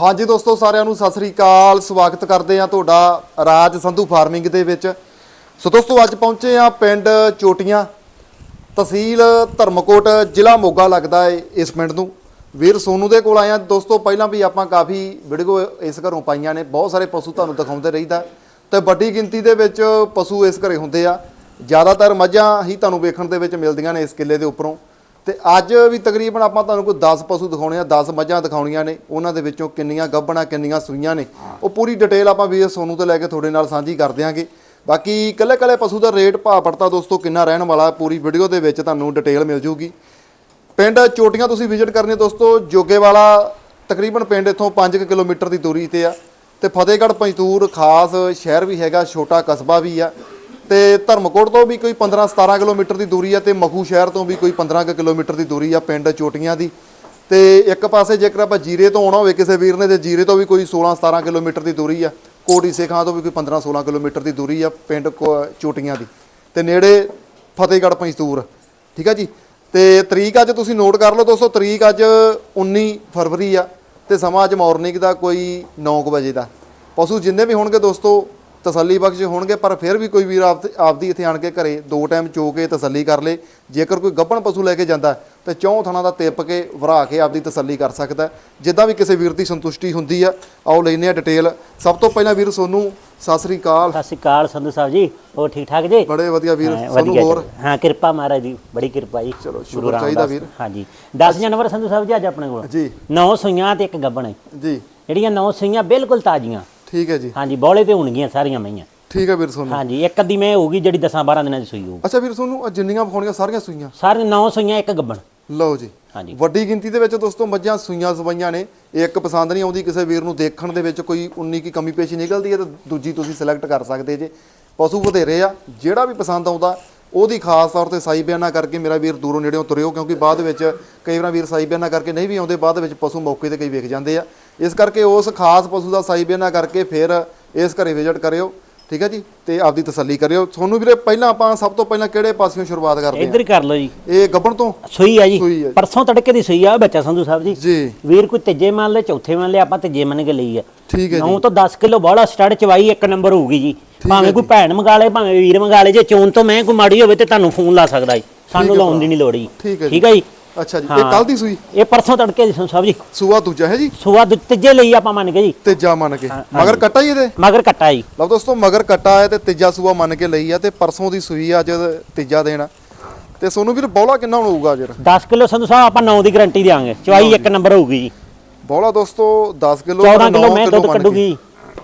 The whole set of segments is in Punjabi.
ਹਾਂਜੀ ਦੋਸਤੋ, ਸਾਰਿਆਂ ਨੂੰ ਸਤਿ ਸ੍ਰੀ ਅਕਾਲ। ਸਵਾਗਤ ਕਰਦੇ ਆ ਤੁਹਾਡਾ ਰਾਜ ਸੰਧੂ ਫਾਰਮਿੰਗ ਦੇ ਵਿੱਚ। ਸੋ ਦੋਸਤੋ, ਅੱਜ ਪਹੁੰਚੇ ਆ ਪਿੰਡ ਚੋਟੀਆਂ, ਤਹਿਸੀਲ ਧਰਮਕੋਟ, ਜ਼ਿਲ੍ਹਾ ਮੋਗਾ ਲੱਗਦਾ ਏ ਇਸ ਪਿੰਡ ਨੂੰ। ਵੀਰ ਸੋਨੂ ਦੇ ਕੋਲ ਆਏ ਆ ਦੋਸਤੋ, ਪਹਿਲਾਂ ਵੀ ਆਪਾਂ ਕਾਫੀ ਵੀਡੀਓ ਇਸ ਘਰੋਂ ਪਾਈਆਂ ਨੇ। ਬਹੁਤ ਸਾਰੇ ਪਸ਼ੂ ਤੁਹਾਨੂੰ ਦਿਖਾਉਂਦੇ ਰਹੀਦਾ। ਤੇ ਵੱਡੀ ਗਿਣਤੀ ਦੇ ਵਿੱਚ ਪਸ਼ੂ ਇਸ ਘਰੇ ਹੁੰਦੇ ਆ। ਜ਼ਿਆਦਾਤਰ ਮੱਝਾਂ ਹੀ ਤੁਹਾਨੂੰ ਵੇਖਣ ਦੇ ਵਿੱਚ ਮਿਲਦੀਆਂ ਨੇ ਇਸ ਕਿੱਲੇ ਦੇ ਉੱਪਰੋਂ। ਤੇ ਅੱਜ ਵੀ ਤਕਰੀਬਨ ਆਪਾਂ ਤੁਹਾਨੂੰ ਕੋਈ 10 ਪਸ਼ੂ ਦਿਖਾਉਣੇ ਆ 10 ਮੱਝਾਂ ਦਿਖਾਉਣੀਆਂ ਨੇ, ਉਹਨਾਂ ਦੇ ਵਿੱਚੋਂ ਕਿੰਨੀਆਂ ਗੱਭਣਾ, ਕਿੰਨੀਆਂ ਸੂਈਆਂ ਨੇ। ਉਹ ਪੂਰੀ ਡਿਟੇਲ ਆਪਾਂ ਵੀਰ ਸੋਨੂ ਤੋਂ ਲੈ ਕੇ ਤੁਹਾਡੇ ਨਾਲ ਸਾਂਝੀ ਕਰ ਦਿਆਂਗੇ। ਬਾਕੀ ਕੱਲੇ ਕੱਲੇ ਪਸ਼ੂ ਦਾ ਰੇਟ ਭਾਅ ਪੜਤਾ ਦੋਸਤੋ, ਕਿੰਨਾ ਰਹਿਣ ਵਾਲਾ ਪੂਰੀ ਵੀਡੀਓ ਦੇ ਵਿੱਚ ਤੁਹਾਨੂੰ ਡਿਟੇਲ ਮਿਲ ਜੂਗੀ। ਪਿੰਡ ਚੋਟੀਆਂ ਤੁਸੀਂ ਵਿਜ਼ਿਟ ਕਰਨੇ ਦੋਸਤੋ, ਜੋਗੇਵਾਲਾ ਤਕਰੀਬਨ ਪਿੰਡ ਇੱਥੋਂ 5 ਕਿਲੋਮੀਟਰ ਦੀ ਦੂਰੀ ਤੇ ਆ। ਤੇ ਫਤਿਹਗੜ੍ਹ ਪੰਜਤੂਰ ਖਾਸ ਸ਼ਹਿਰ ਵੀ ਹੈਗਾ, ਛੋਟਾ ਕਸਬਾ ਵੀ ਆ। ਤੇ ਧਰਮਕੋਟ ਤੋਂ ਵੀ ਕੋਈ 15 17 ਕਿਲੋਮੀਟਰ ਦੀ ਦੂਰੀ ਆ ਤੇ ਮਖੂ ਸ਼ਹਿਰ ਤੋਂ ਵੀ ਕੋਈ 15 ਕੁ ਕਿਲੋਮੀਟਰ ਦੀ ਦੂਰੀ ਆ ਪਿੰਡ ਚੋਟੀਆਂ ਦੀ। ਤੇ ਇੱਕ ਪਾਸੇ ਜੇਕਰ ਆਪਾਂ ਜੀਰੇ ਤੋਂ ਆਉਣਾ ਹੋਵੇ ਕਿਸੇ ਵੀਰ ਨੇ ਤੇ ਜੀਰੇ ਤੋਂ ਵੀ ਕੋਈ 16 17 ਕਿਲੋਮੀਟਰ ਦੀ ਦੂਰੀ ਆ। ਕੋਟੀ ਸੇਖਾਂ ਤੋਂ ਵੀ ਕੋਈ 15 16 ਕਿਲੋਮੀਟਰ ਦੀ ਦੂਰੀ ਆ ਪਿੰਡ ਕੋ- ਚੋਟੀਆਂ ਦੀ। ਤੇ ਨੇੜੇ ਫਤਿਹਗੜ੍ਹ ਪੰਜਤੂਰ। ਠੀਕ ਆ ਜੀ? ਤੇ ਤਰੀਕ ਅੱਜ ਤੁਸੀਂ ਨੋਟ ਕਰ ਲਓ ਦੋਸਤੋ, ਤਰੀਕ ਅੱਜ 19 ਫਰਵਰੀ ਆ ਤੇ ਸਮਾਂ ਅੱਜ ਮਾਰਨਿੰਗ ਦਾ ਕੋਈ 9 ਵਜੇ ਦਾ। ਪਸ਼ੂ ਜਿੰਨੇ ਵੀ ਹੋਣਗੇ ਦੋਸਤੋ ਤਸੱਲੀ ਬਖਸ਼ ਹੋਣਗੇ ਪਰ ਫਿਰ ਵੀ ਕੋਈ ਵੀਰ ਆਪ ਆਪਦੀ ਇੱਥੇ ਆਣ ਕੇ ਘਰੇ ਦੋ ਟਾਈਮ ਚੋ ਕੇ ਤਸੱਲੀ ਕਰ ਲੇ। ਜੇਕਰ ਕੋਈ ਗੱਭਣ ਪਸ਼ੂ ਲੈ ਕੇ ਜਾਂਦਾ ਤੇ ਚੌਂ ਥਣਾ ਦਾ ਤਿੱਪ ਕੇ ਵਰਾ ਕੇ ਆਪਦੀ ਤਸੱਲੀ ਕਰ ਸਕਦਾ। ਜਿੱਦਾਂ ਵੀ ਕਿਸੇ ਵੀਰ ਦੀ ਸੰਤੁਸ਼ਟੀ ਹੁੰਦੀ ਆ ਆਓ ਲੈਨੇ ਆ ਡਿਟੇਲ। ਸਭ ਤੋਂ ਪਹਿਲਾਂ ਵੀਰ ਸੋਨੂੰ ਸਤਿ ਸ੍ਰੀ ਅਕਾਲ। ਸਤਿ ਸ਼੍ਰੀ ਅਕਾਲ ਸੰਧੂ ਸਾਹਿਬ ਜੀ ਹੋਰ ਠੀਕ ਠਾਕ ਜੀ? ਬੜੇ ਵਧੀਆ ਵੀਰ ਸਾਨੂੰ ਹੋਰ। ਹਾਂ ਕਿਰਪਾ ਮਹਾਰਾਜ ਦੀ ਬੜੀ ਕਿਰਪਾ ਜੀ। ਚਲੋ, ਸ਼ੁਕਰ। ਚਾਹੀਦਾ ਵੀਰ। ਹਾਂਜੀ। 10 ਜਨਵਰ ਸੰਧੂ ਸਾਹਿਬ ਜੀ ਅੱਜ ਆਪਣੇ ਕੋਲ। ਜੀ। ਨੌ ਸੂਈਆਂ ਤੇ ਇੱਕ ਗੱਬਣ ਹੈ। ਜੀ। ਜਿਹੜੀਆਂ ਨੌ ਸੂਈਆਂ ਬਿਲਕੁਲ ਤਾਜ਼ੀਆਂ। ਠੀਕ ਹੈ ਜੀ। ਹਾਂਜੀ ਬੋਲੇ ਤੇ ਹੋਣਗੀਆਂ ਸਾਰੀਆਂ ਮਈਆਂ ਠੀਕ ਹੈ ਵੀਰ ਸੋਨੂੰ। ਹਾਂਜੀ ਇੱਕ ਅੱਧੀ ਮੈਂ ਹੋਊਗੀ ਜਿਹੜੀ 10 12 ਦਿਨਾਂ ਦੀ ਸੂਈ ਹੋਊ ਅੱਛਾ ਵੀਰ ਸੋਨੂੰ ਆਹ ਜਿੰਨੀਆਂ ਵਿਖਾਉਣੀਆਂ ਸਾਰੀਆਂ ਸੂਈਆਂ? ਸਾਰੀਆਂ ਨੌ ਸੂਈਆਂ ਇੱਕ ਗੱਬਣ। ਲਓ ਜੀ। ਹਾਂਜੀ। ਵੱਡੀ ਗਿਣਤੀ ਦੇ ਵਿੱਚ ਦੋਸਤੋ ਮੱਝਾਂ ਸੂਈਆਂ ਸਵਾਈਆਂ ਨੇ। ਇੱਕ ਪਸੰਦ ਨਹੀਂ ਆਉਂਦੀ ਕਿਸੇ ਵੀਰ ਨੂੰ। ਦੇਖਣ ਦੇ ਵਿੱਚ ਕੋਈ 19 ਕੀ ਕਮੀ ਪੇਸ਼ੀ ਨਿਕਲਦੀ ਹੈ ਤਾਂ ਦੂਜੀ ਤੁਸੀਂ ਸਿਲੈਕਟ ਕਰ ਸਕਦੇ ਜੇ। ਪਸ਼ੂ ਵਧੇਰੇ ਆ। ਜਿਹੜਾ ਵੀ ਪਸੰਦ ਆਉਂਦਾ ਉਹਦੀ ਖਾਸ ਤੌਰ ਤੇ ਸਾਈ ਬਿਆਨਾ ਕਰਕੇ ਮੇਰਾ ਵੀਰ ਦੂਰੋਂ ਨੇੜਿਓਂ ਤੁਰਿਓ, ਕਿਉਂਕਿ ਬਾਅਦ ਵਿੱਚ ਕਈ ਵਾਰ ਵੀਰ ਸਾਈ ਬਿਆਨਾ ਕਰਕੇ ਨਹੀਂ ਵੀ ਆਉਂਦੇ, ਬਾਅਦ ਵਿੱਚ ਪਸ਼ੂ ਮੌਕੇ ਤੇ ਕਈ ਵੇਖ ਜਾਂਦੇ ਆ। ਇਸ ਕਰਕੇ ਉਸ ਖਾਸ ਪਸ਼ੂ ਦਾ ਸਾਈ ਬਿਆਨਾ ਕਰਕੇ ਫਿਰ ਇਸ ਘਰੇ ਵਿਜ਼ਿਟ ਕਰਿਓ। ਠੀਕ ਹੈ ਜੀ? ਤੇ ਆਪਦੀ ਤਸੱਲੀ ਕਰਿਓ। ਤੁਹਾਨੂੰ ਵੀਰੇ ਪਹਿਲਾਂ ਆਪਾਂ ਸਭ ਤੋਂ ਪਹਿਲਾਂ ਕਿਹੜੇ ਪਾਸਿਓਂ ਸ਼ੁਰੂਆਤ ਕਰਦੇ ਆ ਇੱਧਰ ਹੀ? ਕਰ ਲਓ ਜੀ। ਇਹ ਗੱਬਣ ਤੋਂ? ਸੂਈ ਆ ਜੀ। ਸੂਈ ਆ ਜੀ। ਪਰਸੋਂ ਤੜਕੇ ਦੀ ਸੂਈ ਆ ਬੱਚਾ ਸੰਧੂ ਸਾਹਿਬ ਜੀ। ਜੀ। ਵੀਰ ਕੋਈ ਤੀਜੇ ਮੰਨ ਲੈ ਚੌਥੇ ਮੰਨ ਲੈ ਆਪਾਂ ਤੀਜੇ ਮੰਨ ਕੇ ਲਈ ਆ। ਠੀਕ ਹੈ ਜੀ। 9 ਤੋਂ 10 ਕਿਲੋ ਬੋਲਾ ਸਟਾਰਟ ਚਵਾਈ ਇੱਕ ਨੰਬਰ ਹੋਊਗੀ ਜੀ। ਭਾਵੇਂ ਕੋਈ ਭੈਣ ਮੰਗਾ ਲੇ ਭਾਵੇਂ ਵੀਰ ਮੰਗਾ ਲੇ ਜੇ ਚੋਣ ਤੋਂ ਮੈਂ ਕੋਈ ਮਾੜੀ ਹੋਵੇ ਤੇ ਤੁਹਾਨੂੰ ਫੋਨ ਲਾ ਸਕਦਾ ਜੀ। ਸਾਨੂੰ ਲਾਉਣ ਦੀ ਨਹੀਂ ਲੋੜ ਜੀ। ਠੀਕ ਹੈ ਜੀ। ਠੀਕ ਹੈ ਜੀ? ਅੱਛਾ ਜੀ ਇਹ ਕੱਲ ਦੀ ਸੂਈ? ਇਹ ਪਰਸੋਂ ਤੜਕੇ ਦੀ ਸਾਹਿਬ ਜੀ। ਸੂਆ ਦੂਜਾ ਹੈ ਜੀ? ਸੁਆ ਤੀਜੇ ਲਈ ਆਪਾਂ ਮੰਨ ਕੇ ਜੀ। ਤੀਜਾ ਮੰਨ ਕੇ। ਮਗਰ ਕੱਟਾ ਹੀ ਇਹਦੇ? ਮਗਰ ਕੱਟਾ ਜੀ। ਲਓ ਦੋਸਤੋ ਮਗਰ ਕੱਟਾ ਹੈ ਤੇ ਤੀਜਾ ਸੂਆ ਮੰਨ ਕੇ ਲਈ ਆ ਤੇ ਪਰਸੋਂ ਦੀ ਸੂਈ ਆ ਅੱਜ ਤੀਜਾ ਦੇਣਾ ਤੇ ਸੋਨੂੰ ਵੀਰ ਬੌਲਾ ਕਿੰਨਾ ਹੋਊਗਾ ਜਰ 10 ਕਿਲੋ ਸੰਧੂ ਸਾਹਿਬ ਆਪਾਂ 9 ਦੀ ਗਾਰੰਟੀ ਦੇਵਾਂਗੇ ਚਵਾਈ ਇੱਕ ਨੰਬਰ ਹੋਊਗੀ ਜੀ। ਬੌਲਾ ਦੋਸਤੋ 10 ਕਿਲੋ 14 ਕਿਲੋ ਮੈਂ ਦੁੱਧ ਕੱਢੂਗੀ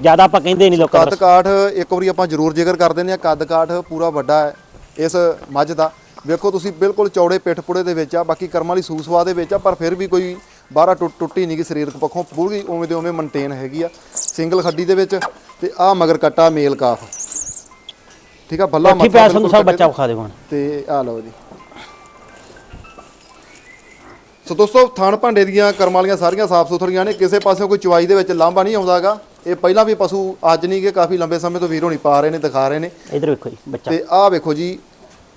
ਜ਼ਿਆਦਾ ਆਪਾਂ ਕਹਿੰਦੇ ਨਹੀਂ ਲੋਕਾਂ ਕੱਦ ਕਾਠ ਇੱਕ ਵਾਰੀ ਆਪਾਂ ਜ਼ਰੂਰ ਜ਼ਿਕਰ ਕਰ ਦਿੰਦੇ ਆ ਕੱਦ ਕਾਠ ਪੂਰਾ ਵੱਡਾ ਹੈ ਇਸ ਮੱਝ ਦਾ। ਵੇਖੋ ਤੁਸੀਂ ਬਿਲਕੁਲ ਚੌੜੇ ਪਿੱਠ ਪੁੜੇ ਦੇ ਵਿੱਚ ਆ ਬਾਕੀ ਕਰਮਾਂ ਵਾਲੀ ਸੂਸਵਾ ਦੇ ਵਿੱਚ ਆ ਪਰ ਫਿਰ ਵੀ ਕੋਈ ਬਾਹਰਾ ਟੁੱਟ ਟੁੱਟੀ ਨਹੀਂ ਕਿ ਸਰੀਰਕ ਪੱਖੋਂ ਪੂਰੀ ਉਵੇਂ ਦੇ ਉਵੇਂ ਮੇਨਟੇਨ ਹੈਗੀ ਆ। ਸਿੰਗਲ ਖੱਡੀ ਦੇ ਵਿੱਚ ਤੇ ਆ ਮਗਰ ਕੱਟਾ ਮੇਲ ਕਾਫ। ਠੀਕ ਆ ਬੱਲਾ ਠੀਕ ਪਿਆ ਸੰਧੂ ਸਾਹਿਬ ਬੱਚਾ ਵਿਖਾ ਦਿਓ ਹੁਣ ਤੇ ਆ ਲਓ ਜੀ। ਸੋ ਦੋਸਤੋ ਥਾਣ ਭਾਂਡੇ ਦੀਆਂ ਕਰਮ ਵਾਲੀਆਂ ਸਾਰੀਆਂ ਸਾਫ਼ ਸੁਥਰੀਆਂ ਨੇ ਕਿਸੇ ਪਾਸਿਓਂ ਕੋਈ ਚਵਾਈ ਦੇ ਵਿੱਚ ਲਾਂਭਾ ਨਹੀਂ ਆਉਂਦਾਗਾ। ਇਹ ਪਹਿਲਾਂ ਵੀ ਪਸ਼ੂ ਅੱਜ ਨਹੀਂ ਕਿ ਕਾਫੀ ਲੰਬੇ ਸਮੇਂ ਤੋਂ ਵੀਰ ਹੋਣੀ ਪਾ ਰਹੇ ਨੇ ਦਿਖਾ ਰਹੇ ਨੇ। ਇਧਰ ਵੇਖੋ ਜੀ ਬੱਚਾ। ਤੇ ਆਹ ਵੇਖੋ ਜੀ